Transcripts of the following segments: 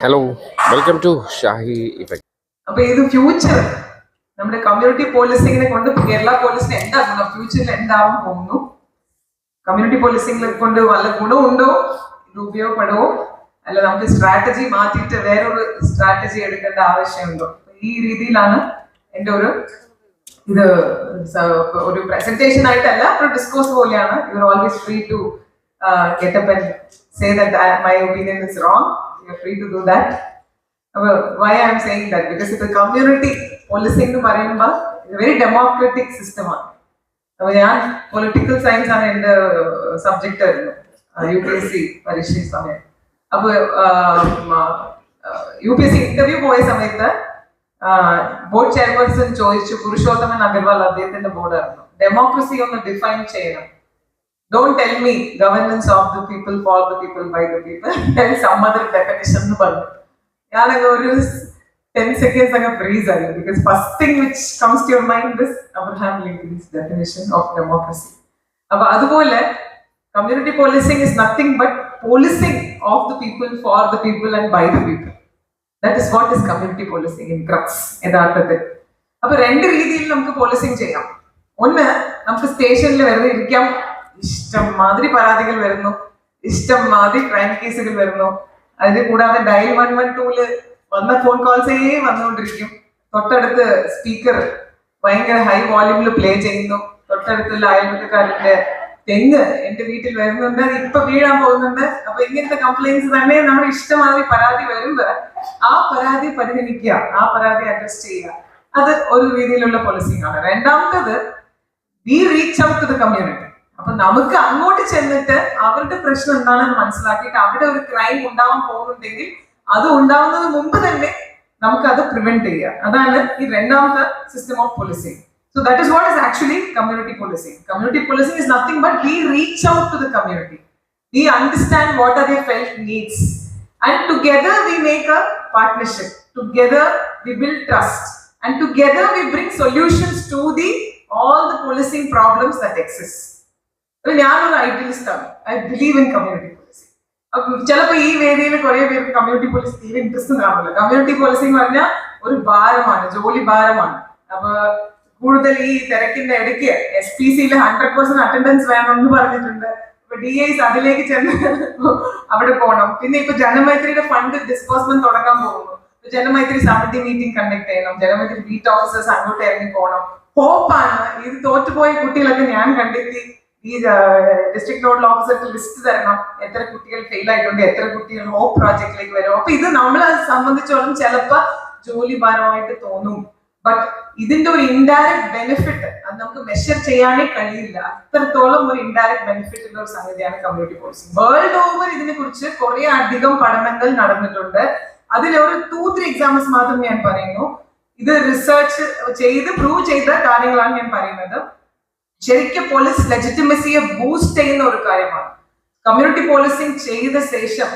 Hello welcome to Shahi effect അപ്പൊ ഇത് future നമ്മുടെ കമ്മ്യൂണിറ്റി പോലീസിങ്ങിനെ കൊണ്ട് കേരള പോലീസിന് എന്താ ഫ്യൂച്ചറിൽ എന്താവും പോകുന്നു? കമ്മ്യൂണിറ്റി പോളിസിങ്ങിനെ കൊണ്ട് വല്ല ഗുണമുണ്ടോ? ഇത് ഉപയോഗപ്പെടുമോ അല്ല നമുക്ക് സ്ട്രാറ്റജി മാറ്റിയിട്ട് വേറൊരു സ്ട്രാറ്റജി എടുക്കേണ്ട ആവശ്യമുണ്ടോ? ഈ രീതിയിലാണ് എന്റെ ഒരു ഇത് ഒരു പ്രസന്റേഷൻ ആയിട്ടല്ല ഒരു ഡിസ്കോസ് പോലെയാണ്. You are always free to get up and say that my opinion is wrong you are free to do that അപ്പോൾ why I'm saying that because community policing എന്ന് പറയുമ്പോൾ വെരി ഡെമോക്രറ്റിക് സിസ്റ്റമാണ് അപ്പോൾ ഞാൻ political science ആണ് എന്റെ subject ആയിരുന്നു. U P S C പരീക്ഷ സമയം. അപ്പോൾ U P S C interview പോയ സമയത്ത് ബോർഡ് ചെയർപേഴ്സൺ ചോദിച്ചു പുരുഷോത്തമൻ അഗർവാൾ അദ്ദേഹത്തിന്റെ ബോർഡായിരുന്നു ഡെമോക്രസി ഒന്ന് ഡിഫൈൻ ചെയ്യണം. Don't tell me governance of the people for the people by the people some other definition എന്ന് പറഞ്ഞു. ഞാനങ്ങ് ഒരു ടെൻ സെക്കൻഡ്സ് അങ്ങ് ഫ്രീസ് ആയി. Because first thing which comes to your mind is Abraham Lincoln's definition of democracy അപ്പൊ അതുപോലെ community policing is nothing but policing of the people for the people and by the people that is what is community policing in crux യഥാർത്ഥത്തിൽ. അപ്പൊ രണ്ട് രീതിയിൽ നമുക്ക് policing ചെയ്യാം. ഒന്ന് നമുക്ക് സ്റ്റേഷനിൽ വെറുതെ ഇരിക്കാം. ഇഷ്ടം മാതിരി പരാതികൾ വരുന്നു. ഇഷ്ടം മാതിരി ക്രൈം കേസുകൾ വരുന്നു. അതിന് കൂടാതെ ഡയൽ വൺ വൺ ടൂൽ വന്ന ഫോൺ കോൾസേ വന്നുകൊണ്ടിരിക്കും. തൊട്ടടുത്ത് സ്പീക്കർ ഭയങ്കര ഹൈ വോളിയൂമിൽ പ്ലേ ചെയ്യുന്നു. തൊട്ടടുത്തുള്ള അയൽവക്കക്കാരന്റെ തെങ്ങ് എന്റെ വീട്ടിൽ വരുന്നുണ്ട്. ഇപ്പൊ വീഴാൻ പോകുന്നുണ്ട്. അപ്പൊ ഇങ്ങനത്തെ കംപ്ലൈൻസ് തന്നെ നമ്മുടെ ഇഷ്ടമാതിരി പരാതി വരുമ്പോ ആ പരാതി പരിഗണിക്കുക. ആ പരാതി അഡ്രസ് ചെയ്യുക. അത് ഒരു രീതിയിലുള്ള പോളിസിയാണ് രണ്ടാമത്തത് we reach out to the community അപ്പൊ നമുക്ക് അങ്ങോട്ട് ചെന്നിട്ട് അവരുടെ പ്രശ്നം എന്താണെന്ന് മനസ്സിലാക്കിയിട്ട് അവിടെ ഒരു ക്രൈം ഉണ്ടാവാൻ പോകുന്നുണ്ടെങ്കിൽ അത് ഉണ്ടാവുന്നത് മുമ്പ് തന്നെ നമുക്ക് അത് പ്രിവെന്റ് ചെയ്യുക അതാണ് ഈ രണ്ടാമത്തെ system of policing so that is what is actually community policing community policing is nothing but we reach out to the community we understand what are their felt needs. And together we make a partnership. Together we build trust. And together we bring solutions to the all the policing problems that exist. അപ്പൊ ഞാനൊരു idealist ആണ്. I believe in community policy അപ്പൊ ചിലപ്പോ ഈ വേദിയിൽ കുറെ പേർക്ക് community policy തീരെ ഇൻട്രസ്റ്റ് കാണില്ല കമ്മ്യൂണിറ്റി പോളിസി എന്ന് പറഞ്ഞാൽ ഒരു ഭാരമാണ് ജോലി ഭാരമാണ്. അപ്പൊ കൂടുതൽ ഈ തിരക്കിന്റെ ഇടയ്ക്ക് എസ് പി സിയിൽ ഹൺഡ്രഡ് പെർസെന്റ് അറ്റൻഡൻസ് വേണമെന്ന് പറഞ്ഞിട്ടുണ്ട്. ഡി ഐസ് അതിലേക്ക് ചെന്ന് അവിടെ പോകണം. പിന്നെ ഇപ്പൊ ജനമൈത്രിയുടെ ഫണ്ട് ഡിസ്ബേഴ്സ്മെന്റ് തുടങ്ങാൻ പോകുന്നു. ജനമൈത്രി സമിതി മീറ്റിംഗ് കണ്ടക്ട് ചെയ്യണം. ജനമൈത്രി ബീറ്റ് ഓഫീസേഴ്സ് അങ്ങോട്ട് ഇറങ്ങി പോകണം. ഹോപ്പാണ് ഇത് തോറ്റുപോയ കുട്ടികളൊക്കെ ഞാൻ കണ്ടെത്തി. ഈ ഡിസ്ട്രിക്ട് നോഡൽ ഓഫീസർക്ക് ലിസ്റ്റ് തരണം. എത്ര കുട്ടികൾ ഫെയിൽ ആയിട്ടുണ്ട് എത്ര കുട്ടികൾ ഹോപ്പ് പ്രോജക്റ്റിലേക്ക് വരും. അപ്പൊ ഇത് നമ്മളെ സംബന്ധിച്ചോളം ചിലപ്പോ ജോലി ഭാരമായിട്ട് തോന്നും. ബട്ട് ഇതിന്റെ ഒരു ഇൻഡയറക്ട് ബെനിഫിറ്റ് അത് നമുക്ക് മെഷർ ചെയ്യാനേ കഴിയില്ല. അത്രത്തോളം ഒരു ഇൻഡയറക്ട് ബെനിഫിറ്റ് ഉള്ള ഒരു സംഗതിയാണ് കമ്മ്യൂണിറ്റി പോളിസി വേൾഡ് ഓവർ ഇതിനെ കുറിച്ച് കുറെ അധികം പഠനങ്ങൾ നടന്നിട്ടുണ്ട്. അതിൽ ഒരു ടു ത്രീ എക്സാമ്പിൾസ് മാത്രം ഞാൻ പറയുന്നു. ഇത് റിസർച്ച് ചെയ്ത് പ്രൂവ് ചെയ്ത കാര്യങ്ങളാണ് ഞാൻ പറയുന്നത്. ശരിക്കും പോലീസ് ലെജിറ്റിമസിയെ ബൂസ്റ്റ് ചെയ്യുന്ന ഒരു കാര്യമാണ്. കമ്മ്യൂണിറ്റി പോലീസിംഗ് ചെയ്ത ശേഷം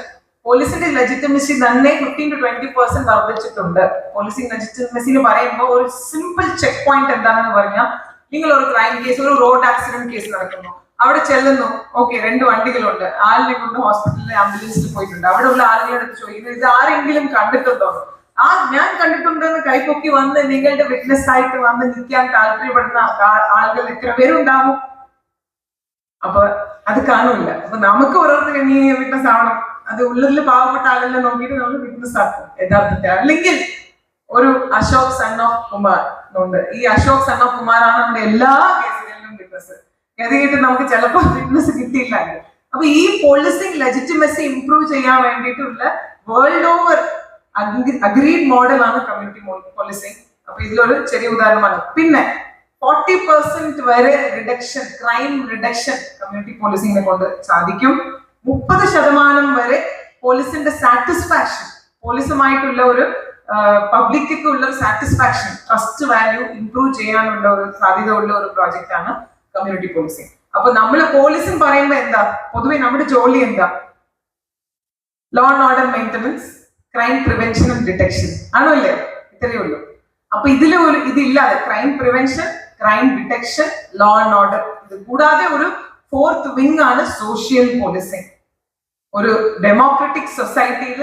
പോലീസിന്റെ ലെജിറ്റിമസി തന്നെ ഫിഫ്റ്റീൻ ടു ട്വന്റി പെർസെന്റ് വർദ്ധിച്ചിട്ടുണ്ട്. പോലീസിംഗ് ലെജിറ്റിമസി എന്ന് പറയുമ്പോൾ ഒരു സിമ്പിൾ ചെക്ക് പോയിന്റ് എന്താണെന്ന് പറഞ്ഞാൽ നിങ്ങൾ ഒരു ക്രൈം കേസ് ഒരു റോഡ് ആക്സിഡന്റ് കേസ് നടക്കുന്നു. അവിടെ ചെല്ലുന്നു ഓക്കെ രണ്ട് വണ്ടികളുണ്ട്. ആളിനെ കൊണ്ട് ഹോസ്പിറ്റലിൽ ആംബുലൻസിൽ പോയിട്ടുണ്ട്. അവിടെ ഉള്ള ആളുകളെടുത്ത് ചോദിക്കുന്നത് ഇത് ആരെങ്കിലും കണ്ടിട്ടുണ്ടോ? ആ ഞാൻ കണ്ടിട്ടുണ്ടെന്ന് കൈപ്പൊക്കി വന്ന് നിങ്ങളുടെ വിറ്റ്നസ് ആയിട്ട് വന്ന് നിൽക്കാൻ താല്പര്യപ്പെടുന്ന ആളുകൾ എത്ര പേരുണ്ടാവും. അപ്പൊ അത് കാണില്ല. അപ്പൊ നമുക്ക് ഓരോരുത്തർ നീ വിറ്റ്നസ് ആവണം. അത് ഉള്ളിൽ പാവപ്പെട്ട ആളെല്ലാം നോക്കിയിട്ട് നമ്മൾ വിറ്റ്നസ് ആക്കും യഥാർത്ഥത്തിൽ. അല്ലെങ്കിൽ ഒരു അശോക് സൺ ഓഫ് കുമാർ ഉണ്ട്. ഈ അശോക് സൺ ഓഫ് കുമാറാണ് നമ്മുടെ എല്ലാ കേസുകളിലും വിറ്റ്നസ് ഗതികിട്ട് നമുക്ക് ചിലപ്പോൾ വിറ്റ്നസ് കിട്ടിയില്ല. അപ്പൊ ഈ പോളിസി ലെജിറ്റിമസി ഇംപ്രൂവ് ചെയ്യാൻ വേണ്ടിയിട്ടുള്ള വേൾഡ് ഓവർ അഗ്രീഡ് മോഡലാണ് കമ്മ്യൂണിറ്റി പോളിസിങ് അപ്പൊ ഇതിലൊരു ചെറിയ ഉദാഹരണമാണ്. പിന്നെ ഫോർട്ടി പെർസെന്റ് വരെ റിഡക്ഷൻ ക്രൈം റിഡക്ഷൻ കമ്മ്യൂണിറ്റി പോലീസിങ്ങിനെ കൊണ്ട് സാധിക്കും. മുപ്പത് ശതമാനം വരെ പോലീസിന്റെ സാറ്റിസ്ഫാക്ഷൻ പോലീസുമായിട്ടുള്ള ഒരു പബ്ലിക്ക് ഉള്ള ഒരു സാറ്റിസ്ഫാക്ഷൻ ട്രസ്റ്റ് വാല്യൂ ഇംപ്രൂവ് ചെയ്യാനുള്ള ഒരു സാധ്യത ഉള്ള ഒരു പ്രോജക്റ്റ് ആണ് കമ്മ്യൂണിറ്റി പോലീസിംഗ് അപ്പൊ നമ്മൾ പോലീസും പറയുമ്പോൾ എന്താ? പൊതുവെ നമ്മുടെ ജോലി എന്താ? Law and order maintenance crime prevention and detection ആണോ അല്ലേ ഇത്രയേ ഉള്ളൂ. അപ്പൊ ഇതിൽ ഒരു ഇതില്ലാതെ crime prevention crime detection law and order ഇത് കൂടാതെ ഒരു ഫോർത്ത് വിങ് ആണ് സോഷ്യൽ പോളിസിങ് ഒരു ഡെമോക്രറ്റിക് സൊസൈറ്റിയിൽ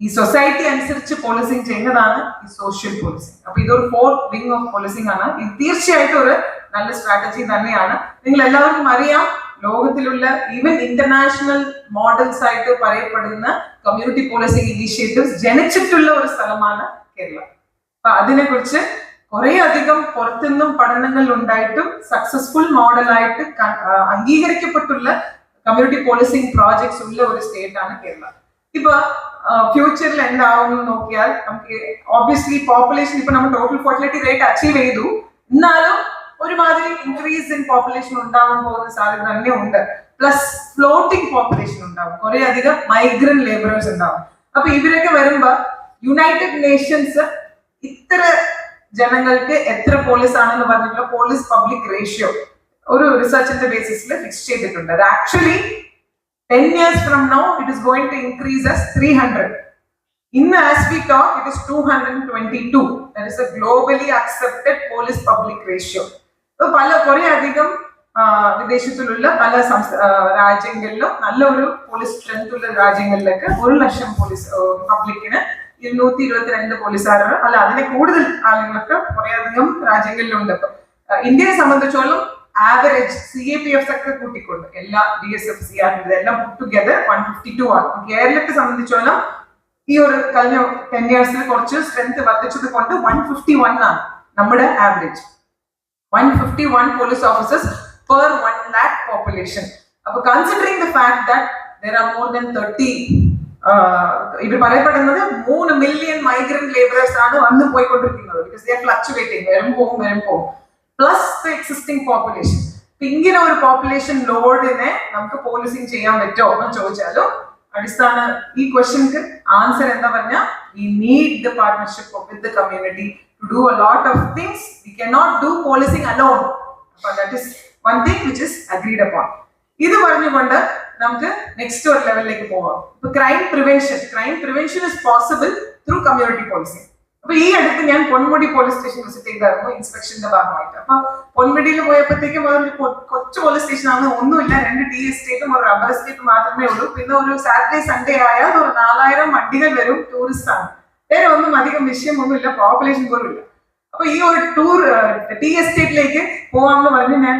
ഈ സൊസൈറ്റി അനുസരിച്ച് പോളിസിങ് ചെയ്യുന്നതാണ് ഈ സോഷ്യൽ പോളിസിങ് അപ്പൊ ഇതൊരു ഫോർത്ത് വിങ് ഓഫ് പോളിസിങ് ആണ്. ഇത് തീർച്ചയായിട്ടും ഒരു നല്ല സ്ട്രാറ്റജി തന്നെയാണ്. നിങ്ങൾ എല്ലാവർക്കും അറിയാം ലോകത്തിലുള്ള ഈവൻ ഇന്റർനാഷണൽ മോഡൽസ് ആയിട്ട് പറയപ്പെടുന്ന കമ്മ്യൂണിറ്റി പോളിസി ഇനീഷ്യേറ്റീവ്സ് ജനിച്ചിട്ടുള്ള ഒരു സ്ഥലമാണ് കേരളം. അപ്പൊ അതിനെക്കുറിച്ച് കുറെ അധികം പുറത്തുനിന്നും പഠനങ്ങൾ ഉണ്ടായിട്ടും സക്സസ്ഫുൾ മോഡലായിട്ട് അംഗീകരിക്കപ്പെട്ടുള്ള കമ്മ്യൂണിറ്റി പോളിസിങ് പ്രോജക്ട്സ് ഉള്ള ഒരു സ്റ്റേറ്റ് ആണ് കേരളം. ഇപ്പൊ ഫ്യൂച്ചറിൽ എന്താവും നോക്കിയാൽ നമുക്ക് ഓബിയസ്ലി പോപ്പുലേഷൻ ഇപ്പൊ നമ്മൾ ടോട്ടൽ ഫോർട്ടിലിറ്റി റേറ്റ് അച്ചീവ് ചെയ്തു. എന്നാലും ഒരുമാതിരി ഇൻക്രീസ് ഇൻ പോപ്പുലേഷൻ ഉണ്ടാവാൻ പോകുന്ന സാധ്യത തന്നെ ഉണ്ട് പ്ലസ് ഫ്ലോട്ടിംഗ് പോപ്പുലേഷൻ ഉണ്ടാവും. കുറെ അധികം മൈഗ്രന്റ് ലേബറേഴ്സ് ഉണ്ടാവും. അപ്പൊ ഇവരൊക്കെ വരുമ്പോ യുണൈറ്റഡ് നേഷൻസ് ഇത്ര ജനങ്ങൾക്ക് എത്ര പോലീസ് ആണെന്ന് പറഞ്ഞിട്ടുള്ള പോലീസ് പബ്ലിക് റേഷ്യോ ഒരു റിസർച്ചിന്റെ ബേസിസിൽ ഫിക്സ് ചെയ്തിട്ടുണ്ട്. അത് actually ten years from now it is going to increase as three hundred ഇന്ന് as we talk it is two hundred twenty two the is a globally accepted police public ratio പല കുറെ അധികം വിദേശത്തിലുള്ള പല രാജ്യങ്ങളിലും നല്ല ഒരു പോലീസ് സ്ട്രെങ്ത് ഉള്ള രാജ്യങ്ങളിലൊക്കെ ഒരു ലക്ഷം പോലീസ് പബ്ലിക്കിന് ഇരുന്നൂറ്റി ഇരുപത്തിരണ്ട് പോലീസുകാരുടെ അല്ല അതിനെ കൂടുതൽ ആളുകൾക്ക് കുറെ അധികം രാജ്യങ്ങളിലുണ്ട് ഇപ്പൊ. ഇന്ത്യയെ സംബന്ധിച്ചോളം average C A P F ഒക്കെ കൂട്ടിക്കൊണ്ട് എല്ലാ B S F C R ഇതെല്ലാം ടുഗദർ വൺ ഫിഫ്റ്റി ടു ആണ്. കേരളത്തെ സംബന്ധിച്ചോളം ഈ ഒരു കഴിഞ്ഞ ടെൻ ഇയേഴ്സിൽ കുറച്ച് സ്ട്രെങ്ത് വർദ്ധിച്ചത് കൊണ്ട് വൺ ഫിഫ്റ്റി വൺ ആണ് നമ്മുടെ average one fifty one police officers per one lakh population അപ്പൊ considering the fact that there are more than thirty ഇവർ പറയപ്പെടുന്നത് മൂന്ന് മില്യൺ മൈഗ്രന്റ് ലേബറേഴ്സ് ആണ് വന്ന് പോയിക്കൊണ്ടിരിക്കുന്നത്. ബിക്കോസ് ദേ ഫ്ലക്ച്വേറ്റിംഗ് വരും പോകും വരും പോകും പ്ലസ് ദ എക്സിസ്റ്റിംഗ് പോപ്പുലേഷൻ ഇങ്ങനെ ഒരു പോപ്പുലേഷൻ ലോഡിനെ നമുക്ക് പോലീസിങ് ചെയ്യാൻ പറ്റുമോ എന്ന് ചോദിച്ചാലും അടിസ്ഥാന ഈ ക്വസ്റ്റ്യൻക്ക് ആൻസർ എന്താ പറഞ്ഞാൽ we need the partnership with the community to do a lot of things. We cannot do policing alone. But that is one thing which is agreed upon. ഇത് പറഞ്ഞുകൊണ്ട് നമുക്ക് നെക്സ്റ്റ് ഒരു ലെവലിലേക്ക് പോവാം ഇപ്പൊ crime prevention crime prevention is possible through community policing അപ്പൊ ഈ അടുത്ത് ഞാൻ പൊന്മുടി പോലീസ് സ്റ്റേഷൻ വിസിറ്റ് ചെയ്തായിരുന്നു ഇൻസ്പെക്ഷന്റെ ഭാഗമായിട്ട് അപ്പൊ പൊന്മുടിയിൽ പോയപ്പോഴത്തേക്കും ഒരു കൊച്ചു പോലീസ് സ്റ്റേഷൻ ആണ് ഒന്നുമില്ല രണ്ട് ടി എസ്റ്റേറ്റും ഒരു റബ്ബർ എസ്റ്റേറ്റും മാത്രമേ ഉള്ളൂ പിന്നെ ഒരു സാറ്റർഡേ സൺഡേ ആയാൽ ഒരു നാലായിരം വണ്ടികൾ വരും ടൂറിസ്റ്റ് ആണ് വേറെ ഒന്നും അധികം വിഷയമൊന്നുമില്ല പോപ്പുലേഷൻ പോലും ഇല്ല അപ്പൊ ഈ ഒരു ടൂർ ടി എസ്റ്റേറ്റിലേക്ക് പോവാമെന്ന് പറഞ്ഞ് ഞാൻ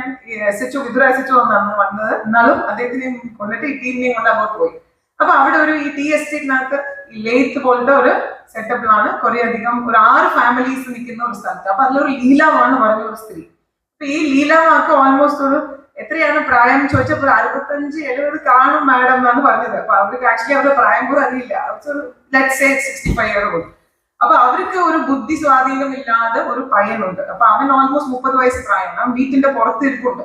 S H O Vidura S H O എന്നാണ് വന്നത്. എന്നാലും അദ്ദേഹത്തിനെയും കൊണ്ടിട്ട് ഈ ടീമിനെയും കൊണ്ട് അങ്ങോട്ട് പോയി. അപ്പൊ അവിടെ ഒരു ഈ ടി എസ്റ്റേറ്റിനകത്ത് ലേത്ത് പോലത്തെ ഒരു സെറ്റപ്പിലാണ് കുറെ അധികം ഒരു ആറ് ഫാമിലീസ് നിൽക്കുന്ന ഒരു സ്ഥലത്ത്. അപ്പൊ അതിലൊരു ലീലാവാണ് പറഞ്ഞ ഒരു സ്ത്രീ. അപ്പൊ ഈ ലീലാവാക്ക് ഓൾമോസ്റ്റ് ഒരു എത്രയാണ് പ്രായം ചോദിച്ചപ്പോൾ അറുപത്തഞ്ച് എഴുപത് കാണും മാഡം എന്നാണ് പറഞ്ഞത്. അപ്പൊ അവർക്ക് ആക്ച്വലി അവരുടെ പ്രായം കൂടെ അറിയില്ല. സിക്സ്റ്റി ഫൈവ് ഇയർ ഓൾഡ് അപ്പൊ അവർക്ക് ഒരു ബുദ്ധി സ്വാധീനം ഇല്ലാതെ ഒരു പയ്യനുണ്ട്. അപ്പൊ അവൻ ഓൾമോസ്റ്റ് മുപ്പത് വയസ്സ് പ്രായം അവൻ വീട്ടിന്റെ പുറത്ത് ഇരിപ്പുണ്ട്.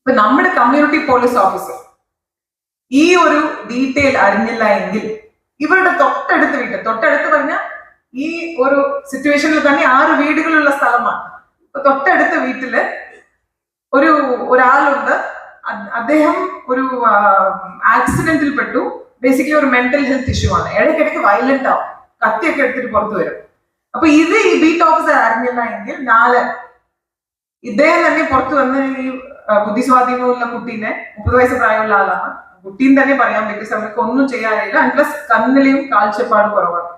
അപ്പൊ നമ്മുടെ കമ്മ്യൂണിറ്റി പോലീസ് ഓഫീസർ ഈ ഒരു ഡീറ്റെയിൽ അറിഞ്ഞില്ല എങ്കിൽ ഇവരുടെ തൊട്ടടുത്ത് വീട്ട് തൊട്ടടുത്ത് പറഞ്ഞ ഈ ഒരു സിറ്റുവേഷനിൽ തന്നെ ആറ് വീടുകളുള്ള സ്ഥലമാണ്. ഇപ്പൊ തൊട്ടടുത്ത വീട്ടിൽ ഒരാളുണ്ട്. അദ്ദേഹം ഒരു ആക്സിഡന്റിൽ പെട്ടു. ബേസിക്കലി ഒരു മെന്റൽ ഹെൽത്ത് ഇഷ്യൂ ആണ്. ഇടയ്ക്കിടയ്ക്ക് വയലന്റ് ആവും. കത്തിയൊക്കെ എടുത്തിട്ട് പുറത്തു വരും. അപ്പൊ ഇത് ഈ ബീറ്റ് ഓഫീസർ അറിഞ്ഞില്ല എങ്കിൽ നാല്. ഇദ്ദേഹം തന്നെ പുറത്തു വന്ന് ഈ ബുദ്ധി ബുദ്ധിസ്വാധീനമുള്ള കുട്ടീനെ മുപ്പത് വയസ്സ് പ്രായമുള്ള ആളാണ്. കുട്ടീൻ തന്നെ പറയാൻ ബിക്കോസ് അവർക്ക് ഒന്നും ചെയ്യാനില്ല. പ്ലസ് കണ്ണിലെയും കാഴ്ചപ്പാട് കുറവാണ്.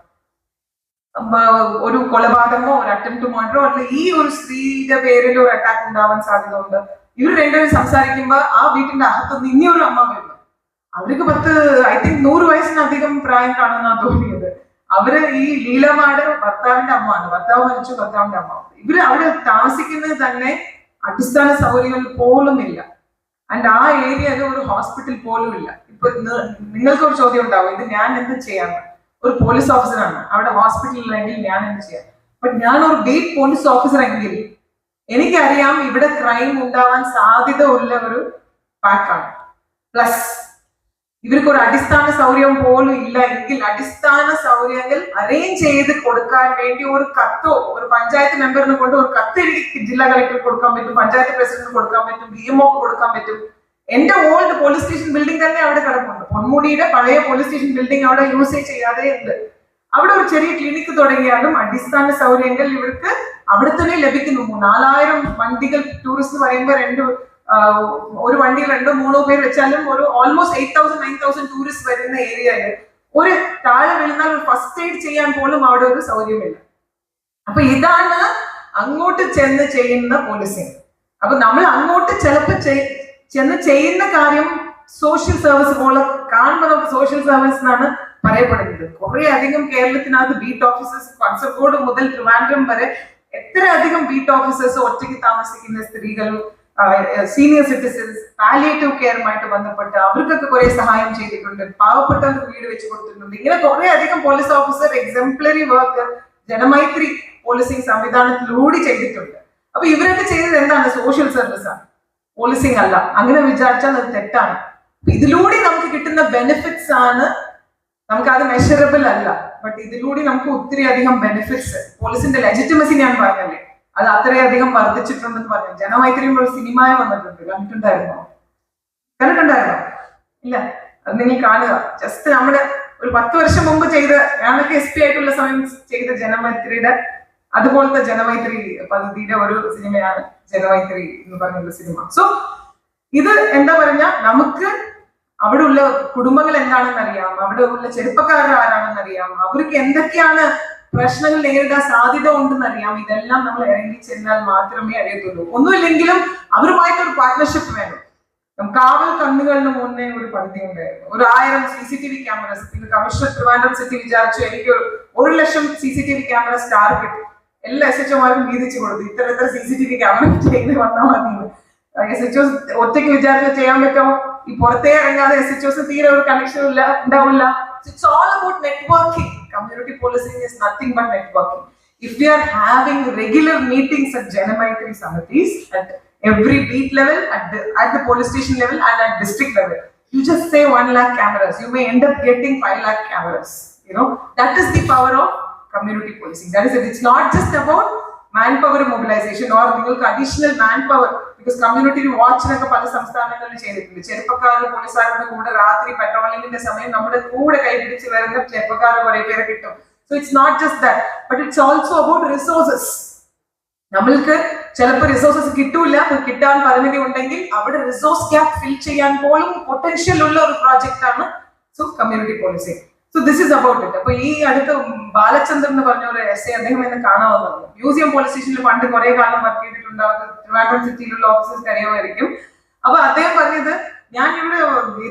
ഒരു കൊലപാതകമോ ഒരു അറ്റംപ്റ്റ് മർഡറോ അല്ല ഈ ഒരു സ്ത്രീയുടെ പേരിൽ ഒരു അറ്റാക്ക് ഉണ്ടാവാൻ സാധ്യത ഉണ്ട് ഇവർ രണ്ടുപേരും സംസാരിക്കുമ്പോ ആ വീട്ടിന്റെ അകത്തുനിന്ന് ഇനി ഒരു അമ്മ വരുന്നു. അവർക്ക് പത്ത് ഐ തിങ്ക് നൂറ് വയസ്സിനധികം പ്രായം കാണുന്നാണ് തോന്നിയത്. അവർ ഈ ലീലമാട് ഭർത്താവിന്റെ അമ്മയാണ്. ഭർത്താവ് മരിച്ചു ഭർത്താവിന്റെ അമ്മ. ഇവർ അവിടെ താമസിക്കുന്നത് തന്നെ അടിസ്ഥാന സൗകര്യങ്ങൾ പോലും ഇല്ല. ആൻഡ് ആ ഏരിയയിൽ ഒരു ഹോസ്പിറ്റൽ പോലും ഇല്ല. ഇപ്പൊ നിങ്ങൾക്ക് ഒരു ചോദ്യം ഉണ്ടാവും. ഇത് ഞാൻ എന്ത് ചെയ്യാന്ന് ഒരു പോലീസ് ഓഫീസറാണ് അവിടെ ഹോസ്പിറ്റലിൽ ഞാൻ എന്ത് ചെയ്യാം? ബട്ട് ഞാൻ ഒരു ബീറ്റ് പോലീസ് ഓഫീസർ എങ്കിൽ എനിക്കറിയാം ഇവിടെ ക്രൈം ഉണ്ടാവാൻ സാധ്യത ഉള്ള ഒരു പാട്ടാണ് പ്ലസ് ഇവർക്ക് ഒരു അടിസ്ഥാന സൗകര്യം പോലും ഇല്ല എങ്കിൽ അടിസ്ഥാന സൗകര്യങ്ങൾ അറേഞ്ച് ചെയ്ത് കൊടുക്കാൻ വേണ്ടി ഒരു കത്തോ ഒരു പഞ്ചായത്ത് മെമ്പറിന് കൊണ്ട് ഒരു കത്ത് എനിക്ക് ജില്ലാ കളക്ടർ കൊടുക്കാൻ പറ്റും പഞ്ചായത്ത് പ്രസിഡന്റ് കൊടുക്കാൻ പറ്റും ഡി എം കൊടുക്കാൻ പറ്റും. എന്റെ ഓൾഡ് പോലീസ് സ്റ്റേഷൻ ബിൽഡിംഗ് തന്നെ അവിടെ കിടപ്പുണ്ട്. പൊന്മുടിയുടെ പഴയ പോലീസ് സ്റ്റേഷൻ ബിൽഡിംഗ് അവിടെ യൂസ് ചെയ്യാതെ ഉണ്ട്. അവിടെ ഒരു ചെറിയ ക്ലിനിക്ക് തുടങ്ങിയാലും അടിസ്ഥാന സൗകര്യങ്ങൾ ഇവർക്ക് അവിടെ തന്നെ ലഭിക്കുന്നു. നാലായിരം വണ്ടികൾ ടൂറിസ്റ്റ് പറയുമ്പോൾ രണ്ട് ഒരു വണ്ടി രണ്ടോ മൂന്നോ പേര് വെച്ചാലും ഒരു almost eight thousand nine thousand tourist വരുന്ന ഏരിയയിൽ ഒരു താഴെ വീഴുന്നാൽ ഫസ്റ്റ് എയ്ഡ് ചെയ്യാൻ പോലും അവിടെ ഒരു സൗകര്യമില്ല. അപ്പൊ ഇതാണ് അങ്ങോട്ട് ചെന്ന് ചെയ്യുന്ന പോലീസിങ് അപ്പൊ നമ്മൾ അങ്ങോട്ട് ചിലപ്പോൾ ചെന്ന് ചെയ്യുന്ന കാര്യം സോഷ്യൽ സർവീസ് പോലെ കാണുമ്പോൾ നമുക്ക് സോഷ്യൽ സർവീസ് എന്നാണ് പറയപ്പെടുന്നത്. കുറെ അധികം കേരളത്തിനകത്ത് ബീറ്റ് ഓഫീസേഴ്സ് കാസർഗോഡ് മുതൽ ട്രിവാൻഡ്രം വരെ എത്ര അധികം ബീറ്റ് ഓഫീസേഴ്സ് ഒറ്റയ്ക്ക് താമസിക്കുന്ന സ്ത്രീകളും സീനിയർ സിറ്റിസൺസ് പാലിയേറ്റീവ് കെയറുമായിട്ട് ബന്ധപ്പെട്ട് അവർക്കൊക്കെ കുറെ സഹായം ചെയ്തിട്ടുണ്ട്. പാവപ്പെട്ടവർക്ക് വീട് വെച്ച് കൊടുത്തിട്ടുണ്ട്. ഇങ്ങനെ കുറെ അധികം police officer exemplary work Janamaithri policing സംവിധാനത്തിലൂടെ ചെയ്തിട്ടുണ്ട്. അപ്പൊ ഇവരൊക്കെ ചെയ്തത് എന്താണ്? സോഷ്യൽ സർവീസ് ആണ്. പോലീസിംഗ് അല്ല. അങ്ങനെ വിചാരിച്ചാൽ അത് തെറ്റാണ്. ഇതിലൂടെ നമുക്ക് കിട്ടുന്ന ബെനിഫിറ്റ്സ് ആണ്. നമുക്ക് അത് മെഷറബിൾ അല്ല. ബട്ട് ഇതിലൂടെ നമുക്ക് ഒത്തിരി അധികം ബെനിഫിറ്റ്സ് പോലീസിന്റെ ലെജിറ്റിമസി ഞാൻ പറഞ്ഞല്ലേ? അത് അത്രയധികം വർദ്ധിച്ചിട്ടുണ്ടെന്ന് പറഞ്ഞു. ജനമൈത്രിയും ഒരു സിനിമ വന്നിട്ടുണ്ട്. കണ്ടിട്ടുണ്ടായിരുന്നോ? കണ്ടിട്ടുണ്ടായിരുന്നോ? ഇല്ല. അത് നിങ്ങൾ കാണുക. ജസ്റ്റ് നമ്മുടെ ഒരു പത്ത് വർഷം മുമ്പ് ചെയ്ത ഞാനൊക്കെ എസ് പി ആയിട്ടുള്ള സമയം ചെയ്ത ജനമൈത്രിയുടെ അതുപോലത്തെ ജനമൈത്രി പദ്ധതിയുടെ ഒരു സിനിമയാണ് ജനമൈത്രി എന്ന് പറഞ്ഞുള്ള സിനിമ. സോ ഇത് എന്താ പറഞ്ഞ നമുക്ക് അവിടെ ഉള്ള കുടുംബങ്ങൾ എന്താണെന്ന് അറിയാം. അവിടെ ഉള്ള ചെറുപ്പക്കാർ ആരാണെന്ന് അറിയാം. അവർക്ക് എന്തൊക്കെയാണ് പ്രശ്നങ്ങൾ നേരിടാൻ സാധ്യത ഉണ്ടെന്ന് അറിയാം. ഇതെല്ലാം നമ്മൾ ഇറങ്ങി ചെന്നാൽ മാത്രമേ അറിയത്തുള്ളൂ. ഒന്നുമില്ലെങ്കിലും അവരുമായിട്ടൊരു പാർട്ട്ണർഷിപ്പ് വേണം. കാവൽ കണ്ണുകളിന് മുന്നേ ഒരു പദ്ധതി ഉണ്ടായിരുന്നു. ഒരു ആയിരം C C T V cameras പിന്നെ കമ്മീഷണർ ട്രിവാൻഡ്രം സിറ്റി വിചാരിച്ചു എനിക്ക് ഒരു ലക്ഷം C C T V cameras target എല്ലാ എസ് എച്ച് ഒമാരും വീതിച്ചു കൊടുത്തു. ഇത്ര ഇത്ര C C T V camera ചെയ്ത് വന്നാൽ മതി എസ് എച്ച് ഒറ്റയ്ക്ക് വിചാരിച്ചാൽ ചെയ്യാൻ പറ്റുമോ? ഈ പുറത്തേ ഇറങ്ങാതെ എസ് എച്ച് ഒസ് തീരെ ഒരു കണക്ഷൻ ഇല്ല ഉണ്ടാവില്ല it's all about networking community policing is nothing but networking if we are having regular meetings at Janamaitri Samitis at every beat level, at the, at the police station level, and at district level, you just say one lakh cameras. You may end up getting five lakh cameras. You know that is the power of community policing. That is it. It's not just about manpower mobilization or നിങ്ങൾക്ക് additional man power because community വാച്ചിനൊക്കെ പല സംസ്ഥാനങ്ങളിൽ ചെയ്തിട്ടുണ്ട്. ചെറുപ്പക്കാർ പോലീസുകാരുടെ കൂടെ രാത്രി പെട്രോളിംഗിന്റെ സമയം നമ്മുടെ കൂടെ കൈപിടിച്ച് വരുന്ന ചെറുപ്പക്കാർ കുറെ പേരെ കിട്ടും. So it's not just that but it's also about resources നമ്മൾക്ക് ചിലപ്പോൾ റിസോഴ്സസ് കിട്ടൂല കിട്ടാൻ പരിമിതി ഉണ്ടെങ്കിൽ അവിടെ റിസോഴ്സ് ഗ്യാപ്പ് ഫിൽ ചെയ്യാൻ പോലും പൊട്ടൻഷ്യൽ ഉള്ള ഒരു പ്രോജക്റ്റ് ആണ്. So community policing so this is about it അപ്പൊ ഈ അടുത്ത് ബാലചന്ദ്രൻ എന്ന് പറഞ്ഞ ഒരു എസ് എ അദ്ദേഹം ഇന്ന് കാണാവുന്നതാണ് വന്നു മ്യൂസിയം പോലീസ് സ്റ്റേഷനിൽ പണ്ട് കുറെ കാലം വർക്ക് ചെയ്തിട്ടുണ്ട്. ട്രിവാൻഡ്രം സിറ്റിയിലുള്ള ഓഫീസേഴ്സ് അറിയാമായിരിക്കും അപ്പൊ അദ്ദേഹം പറഞ്ഞത് ഞാൻ ഇവിടെ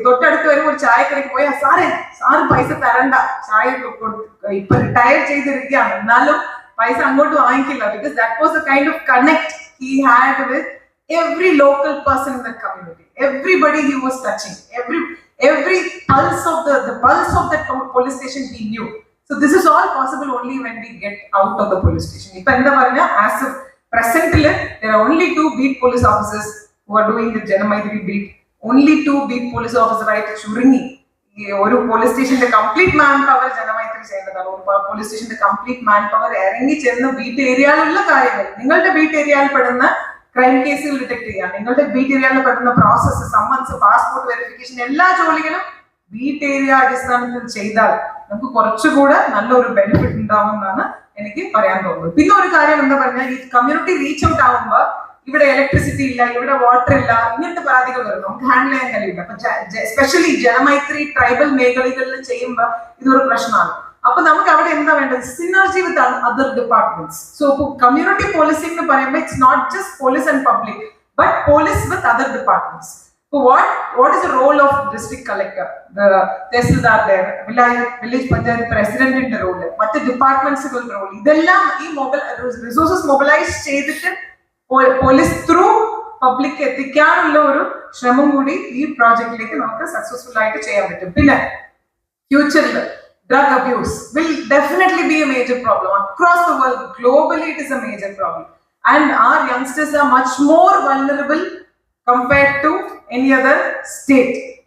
തൊട്ടടുത്ത് വരുമ്പോൾ ഒരു ചായക്കടയ്ക്ക് പോയാൽ സാറേ സാറ് പൈസ തരണ്ട. ചായ ഇപ്പൊ റിട്ടയർ ചെയ്തിരിക്കുകയാണ്. എന്നാലും പൈസ അങ്ങോട്ട് വാങ്ങിക്കില്ല. Because that was a kind of connect he had with every local person in the community everybody he was touching every every pulse of the the pulse of that police station he knew so this is all possible only when we get out of the police station ഇപ്പൊ എന്താ പറഞ്ഞ as a are only two beat police officers who are doing the Janamaithri beat only two beat police officer ആയിട്ട് ചുരുങ്ങി ഒരു police സ്റ്റേഷന്റെ complete man power Janamaithri ചെയ്യുന്നതാണ് ഒരു police സ്റ്റേഷന്റെ കംപ്ലീറ്റ് മാൻ പവർ ഇറങ്ങി ചെന്ന് ബീറ്റ് ഏരിയയിലുള്ള കാര്യങ്ങൾ നിങ്ങളുടെ ബീറ്റ് ഏരിയയിൽ പെടുന്ന ക്രൈം കേസുകൾ ഡിറ്റക്ട് ചെയ്യാം. നിങ്ങളുടെ ബീറ്റ് ഏരിയയിൽ പെടുന്ന പ്രോസസ്സ് സമ്മൻസ് പാസ്പോർട്ട് വെരിഫിക്കേഷൻ എല്ലാ ജോലികളും ബീറ്റ് ഏരിയ അടിസ്ഥാനത്തിൽ ചെയ്താൽ നമുക്ക് കുറച്ചുകൂടെ നല്ലൊരു ബെനിഫിറ്റ് ഉണ്ടാവും എന്നാണ് എനിക്ക് പറയാൻ തോന്നുന്നത്. പിന്നെ ഒരു കാര്യം എന്താ പറഞ്ഞാൽ ഈ കമ്മ്യൂണിറ്റി റീച്ച് ഔട്ട് ആവുമ്പോൾ ഇവിടെ ഇലക്ട്രിസിറ്റി ഇല്ല ഇവിടെ വാട്ടർ ഇല്ല ഇങ്ങനത്തെ പരാതികൾ വരും. നമുക്ക് ഹാൻഡിൽ ചെയ്യാൻ കഴിയില്ല. അപ്പൊ എസ്പെഷ്യലി ജനമൈത്രി ട്രൈബൽ മേഖലകളിൽ ചെയ്യുമ്പോൾ ഇതൊരു പ്രശ്നമാണ്. അപ്പൊ നമുക്ക് അവിടെ എന്താ വേണ്ടത്? Synergy with other departments so community policy എന്ന് പറയുമ്പോൾ it's not just police and public but police with other departments So what is the role of district collector, the tehsildar there, village village panchayat president the role, മറ്റ് ഡിപ്പാർട്ട്മെന്റ്സുകളുടെ role ഇതെല്ലാം ഈ mobile resources mobilise ചെയ്തിട്ട് police through public എത്തിക്കാനുള്ള ഒരു ശ്രമം കൂടി ഈ പ്രോജക്റ്റിലേക്ക് നമുക്ക് സക്സസ്ഫുൾ ആയിട്ട് ചെയ്യാൻ പറ്റും. പിന്നെ ഫ്യൂച്ചറിൽ drug abuse will definitely be a major problem across the world. Globally, it is a major problem. And our youngsters are much more vulnerable compared to any other state.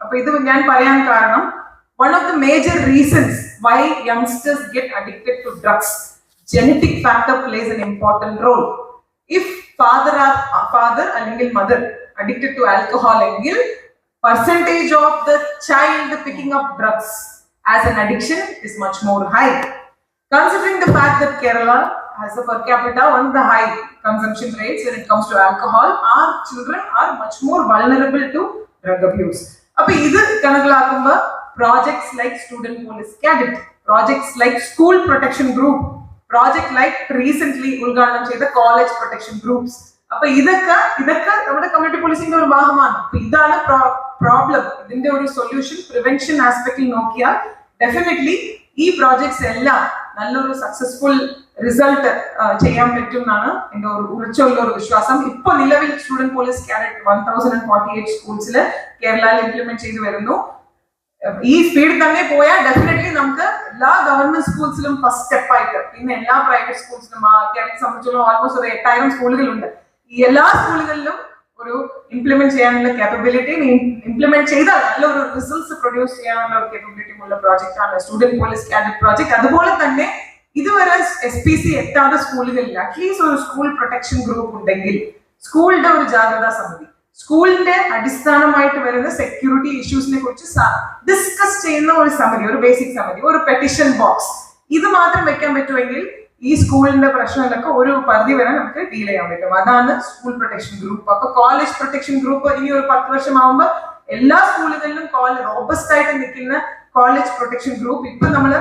One of the major reasons why youngsters get addicted to drugs, genetic factor plays an important role. If father or father and mother addicted to alcohol, percentage of the child picking up drugs as an addiction is much more high. Considering the fact that Kerala has a per capita one of the high consumption rates when it comes to alcohol, our children are much more vulnerable to drug abuse. അപ്പൊ ഇത് കണക്കിലാക്കുമ്പോൾ projects like student police cadet projects like school protection group project like recent ഉദ്ഘാടനം ചെയ്ത college protection groups അപ്പൊ ഇതൊക്കെ ഇതൊക്കെ നമ്മുടെ community പോലീസിന്റെ ഒരു ഭാഗമാണ് ഇതാണ് പ്രോബ്ലം ഇതിന്റെ ഒരു സൊല്യൂഷൻ പ്രിവെൻഷൻ ആസ്പെക്ടിൽ നോക്കിയാൽ ഡെഫിനറ്റ്ലി ഈ പ്രോജക്ട്സ് എല്ലാം നല്ലൊരു സക്സസ്ഫുൾ റിസൾട്ട് ചെയ്യാൻ പറ്റും എന്നാണ് എന്റെ ഒരു ഉറച്ചുള്ള ഒരു വിശ്വാസം. ഇപ്പൊ നിലവിൽ student police cadet one thousand and forty eight സ്കൂൾസിൽ കേരളയിൽ ഇംപ്ലിമെന്റ് ചെയ്തു വരുന്നു. ഈ സ്പീഡ് തന്നെ പോയാൽ ഡെഫിനറ്റ്ലി നമുക്ക് എല്ലാ ഗവൺമെന്റ് സ്കൂൾസിലും ഫസ്റ്റ് സ്റ്റെപ്പ് ആയിട്ട് പിന്നെ എല്ലാ പ്രൈവറ്റ് സ്കൂൾസിലും കേരളത്തെ സംബന്ധിച്ചോളം ഓൾമോസ്റ്റ് ഒരു എട്ടായിരം സ്കൂളുകളുണ്ട് ഈ എല്ലാ സ്കൂളുകളിലും ഒരു ഇംപ്ലിമെന്റ് ചെയ്യാനുള്ള കേപ്പബിലിറ്റി ഇംപ്ലിമെന്റ് ചെയ്താൽ നല്ലൊരു റിസൾട്ട്സ് പ്രൊഡ്യൂസ് ചെയ്യാനുള്ള കേപ്പബിലിറ്റി ഉള്ള പ്രോജക്റ്റ് ആണ്. സ്റ്റുഡന്റ് പോലീസ് കാഡറ്റ് പ്രോജക്ട് അതുപോലെ തന്നെ ഇതുവരെ എസ് പി സി എത്താത്ത സ്കൂളുകളിൽ അറ്റ്ലീസ്റ്റ് ഒരു സ്കൂൾ പ്രൊട്ടക്ഷൻ ഗ്രൂപ്പ് ഉണ്ടെങ്കിൽ സ്കൂളിന്റെ ഒരു ജാഗ്രതാ സമിതി. സ്കൂളിന്റെ അടിസ്ഥാനമായിട്ട് വരുന്ന സെക്യൂരിറ്റി ഇഷ്യൂസിനെ കുറിച്ച് ഡിസ്കസ് ചെയ്യുന്ന ഒരു സമിതി ഒരു ബേസിക് സമിതി ഒരു പെറ്റിഷൻ ബോക്സ് ഇത് മാത്രം വെക്കാൻ പറ്റുമെങ്കിൽ ഈ സ്കൂളിന്റെ പ്രശ്നങ്ങളൊക്കെ ഒരു പരിധി വരെ നമുക്ക് ഡീൽ ചെയ്യാൻ പറ്റും. അതാണ് സ്കൂൾ പ്രൊട്ടക്ഷൻ ഗ്രൂപ്പ് അപ്പൊ കോളേജ് പ്രൊട്ടക്ഷൻ ഗ്രൂപ്പ് ഇനി ഒരു പത്ത് വർഷമാകുമ്പോൾ എല്ലാ സ്കൂളുകളിലും റോബസ്റ്റ് ആയിട്ട് നിൽക്കുന്ന കോളേജ് പ്രൊട്ടക്ഷൻ ഗ്രൂപ്പ് ഇപ്പൊ നമ്മൾ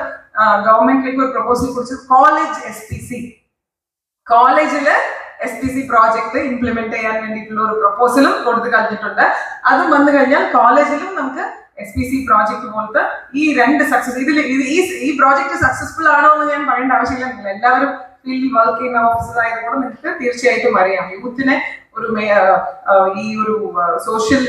ഗവൺമെന്റിലേക്ക് ഒരു പ്രപ്പോസൽ കുറിച്ച് കോളേജ് എസ് പി സി കോളേജിൽ S P C project implement ചെയ്യാൻ വേണ്ടിയിട്ടുള്ള ഒരു പ്രപ്പോസലും കൊടുത്തു കഴിഞ്ഞിട്ടുണ്ട്. അതും വന്നു കഴിഞ്ഞാൽ കോളേജിലും നമുക്ക് എസ് പി സി പ്രോജക്ട് പോലത്തെ ഈ രണ്ട് സക്സസ് ഇതിൽ ഇത് ഈ ഈ പ്രോജക്ട് സക്സസ്ഫുൾ ആണോ എന്ന് ഞാൻ പറയേണ്ട ആവശ്യമില്ല. നിങ്ങൾ എല്ലാവരും ഫീൽഡിൽ വർക്ക് ചെയ്യുന്ന ഓഫീസർ ആയതുകൊണ്ട് നിങ്ങൾക്ക് തീർച്ചയായിട്ടും അറിയാം. യൂത്തിനെ ഒരു ഈ ഒരു സോഷ്യൽ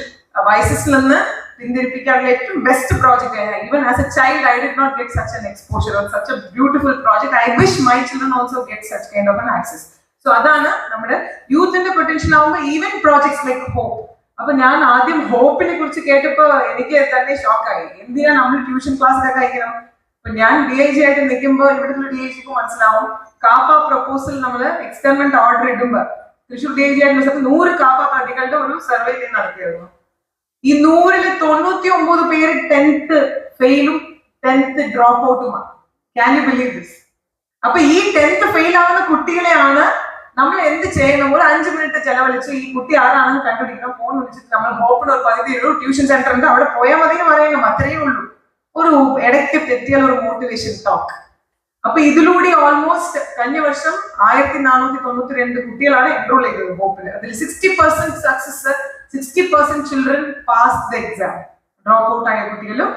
വൈസസിൽ നിന്ന് പിന്തിരിപ്പിക്കാനുള്ള ഏറ്റവും best project even as a child I did not get such an exposure such a beautiful project I wish my children also get such kind of an access so അതാണ് നമ്മുടെ യൂത്തിന്റെ പൊട്ടൻഷ്യൽ ആവുമ്പോൾ even projects like hope അപ്പൊ ഞാൻ ആദ്യം ഹോപ്പിനെ കുറിച്ച് കേട്ടപ്പോ എനിക്ക് തന്നെ ഷോക്കായി. എന്തിനാ നമ്മൾ ട്യൂഷൻ ക്ലാസ്സിലൊക്കെ അയക്കണം? അപ്പൊ ഞാൻ ഡി ഐ ജി ആയിട്ട് നിൽക്കുമ്പോൾ ഇവിടുത്തെ ഡി ഐ ജിക്ക് മനസ്സിലാവും. കാപ്പ പ്രപ്പോസൽ നമ്മൾ എക്സ്പെരിമെന്റ് ഓർഡർ ഇടുമ്പോ തൃശ്ശൂർ ഡി ഐ ജി ആയിട്ട് നൂറ് കാപ്പ പാർട്ടികളുടെ ഒരു സർവേ നടത്തിയായിരുന്നു ഈ നൂറിൽ തൊണ്ണൂറ്റി ഒമ്പത് പേര് ടെൻത്ത് ഫെയിലും ടെൻത്ത് ഡ്രോപ്പ് ഔട്ടുമാണ് ക്യാൻ യു ബിലീവ് ദിസ് അപ്പൊ ഈ ടെൻത്ത് ഫെയിൽ ആവുന്ന കുട്ടികളെയാണ് നമ്മൾ എന്ത് ചെയ്യണം ഒരു അഞ്ച് മിനിറ്റ് ചെലവഴിച്ച്. ഈ കുട്ടി ആരാണെന്ന് കണ്ടുപിടിക്കണം. ഫോൺ വിളിച്ചിട്ട് നമ്മൾ ഹോപ്പിന് ഒരു പകുതി ഒരു ട്യൂഷൻ സെന്റർ ഉണ്ട്. അവിടെ പോയാൽ മതി പറയണം അത്രയേ ഉള്ളൂ. ഒരു ഇടയ്ക്ക് തെറ്റിയാൽ ഒരു മോട്ടിവേഷൻ ടോക്ക് അപ്പൊ ഇതിലൂടെ ഓൾമോസ്റ്റ് കഴിഞ്ഞ വർഷം ആയിരത്തി നാനൂറ്റി തൊണ്ണൂറ്റി രണ്ട് കുട്ടികളാണ് എൻറോൾ ചെയ്തത് ഹോപ്പിൽ അതിൽ sixty percent success sixty percent children pass the exam drop out ആയ കുട്ടികളും